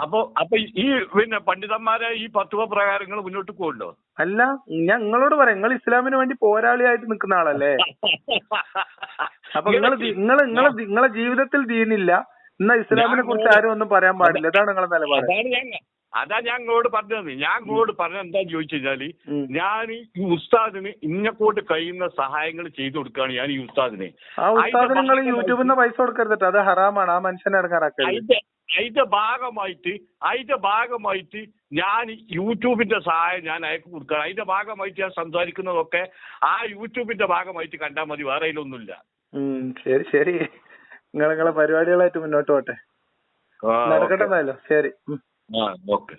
അപ്പൊ അപ്പൊ ഈ പിന്നെ പണ്ഡിതന്മാരെ ഈ പത്തുവ പ്രകാരങ്ങൾ മുന്നോട്ട് പോകണ്ടോ അല്ല ഞാൻ നിങ്ങളോട് പറയാം. നിങ്ങൾ ഇസ്ലാമിന് വേണ്ടി പോരാളിയായിട്ട് നിൽക്കുന്ന ആളല്ലേ? അപ്പൊ നിങ്ങൾ നിങ്ങൾ നിങ്ങളെ നിങ്ങളെ ജീവിതത്തിൽ ദീനില്ല. എന്നാ ഇസ്ലാമിനെ കുറിച്ച് ആരും ഒന്നും പറയാൻ പാടില്ല. ഇതാണ് നിങ്ങളെ നിലപാട്. അതാണ് ഞാൻ അതാ ഞാൻ നിങ്ങളോട് പറഞ്ഞത്. ഞാൻ നിങ്ങളോട് പറഞ്ഞ എന്താ ചോദിച്ചു കഴിഞ്ഞാൽ ഞാൻ ഈ ഉസ്താദിന് ഇന്നെക്കൊണ്ട് കഴിയുന്ന സഹായങ്ങൾ ചെയ്തു കൊടുക്കുകയാണ് ഞാൻ ഈ ഉസ്താദിനെ. ആ നിങ്ങൾ യൂട്യൂബിൽ നിന്ന് പൈസ കൊടുക്കരുത് അത് ഹറാമാണ്. ആ മനുഷ്യനെ ഇറങ്ങാറാക്കരുത് അതിന്റെ അതിന്റെ ഭാഗമായിട്ട് അതിന്റെ ഭാഗമായിട്ട് ഞാൻ യൂട്യൂബിന്റെ സഹായം ഞാൻ അയക്ക് കൊടുക്കുകയാണ്. അതിന്റെ ഭാഗമായിട്ട് ഞാൻ സംസാരിക്കുന്നതൊക്കെ ആ യൂട്യൂബിന്റെ ഭാഗമായിട്ട് കണ്ടാൽ മതി. വേറെ അതിലൊന്നുമില്ല. ശരി ശരി. നിങ്ങളെ പരിപാടികളായിട്ട് മുന്നോട്ട് പോട്ടെ. നടക്കട്ടെ എന്തായാലും ശരി. ആ ഓക്കെ.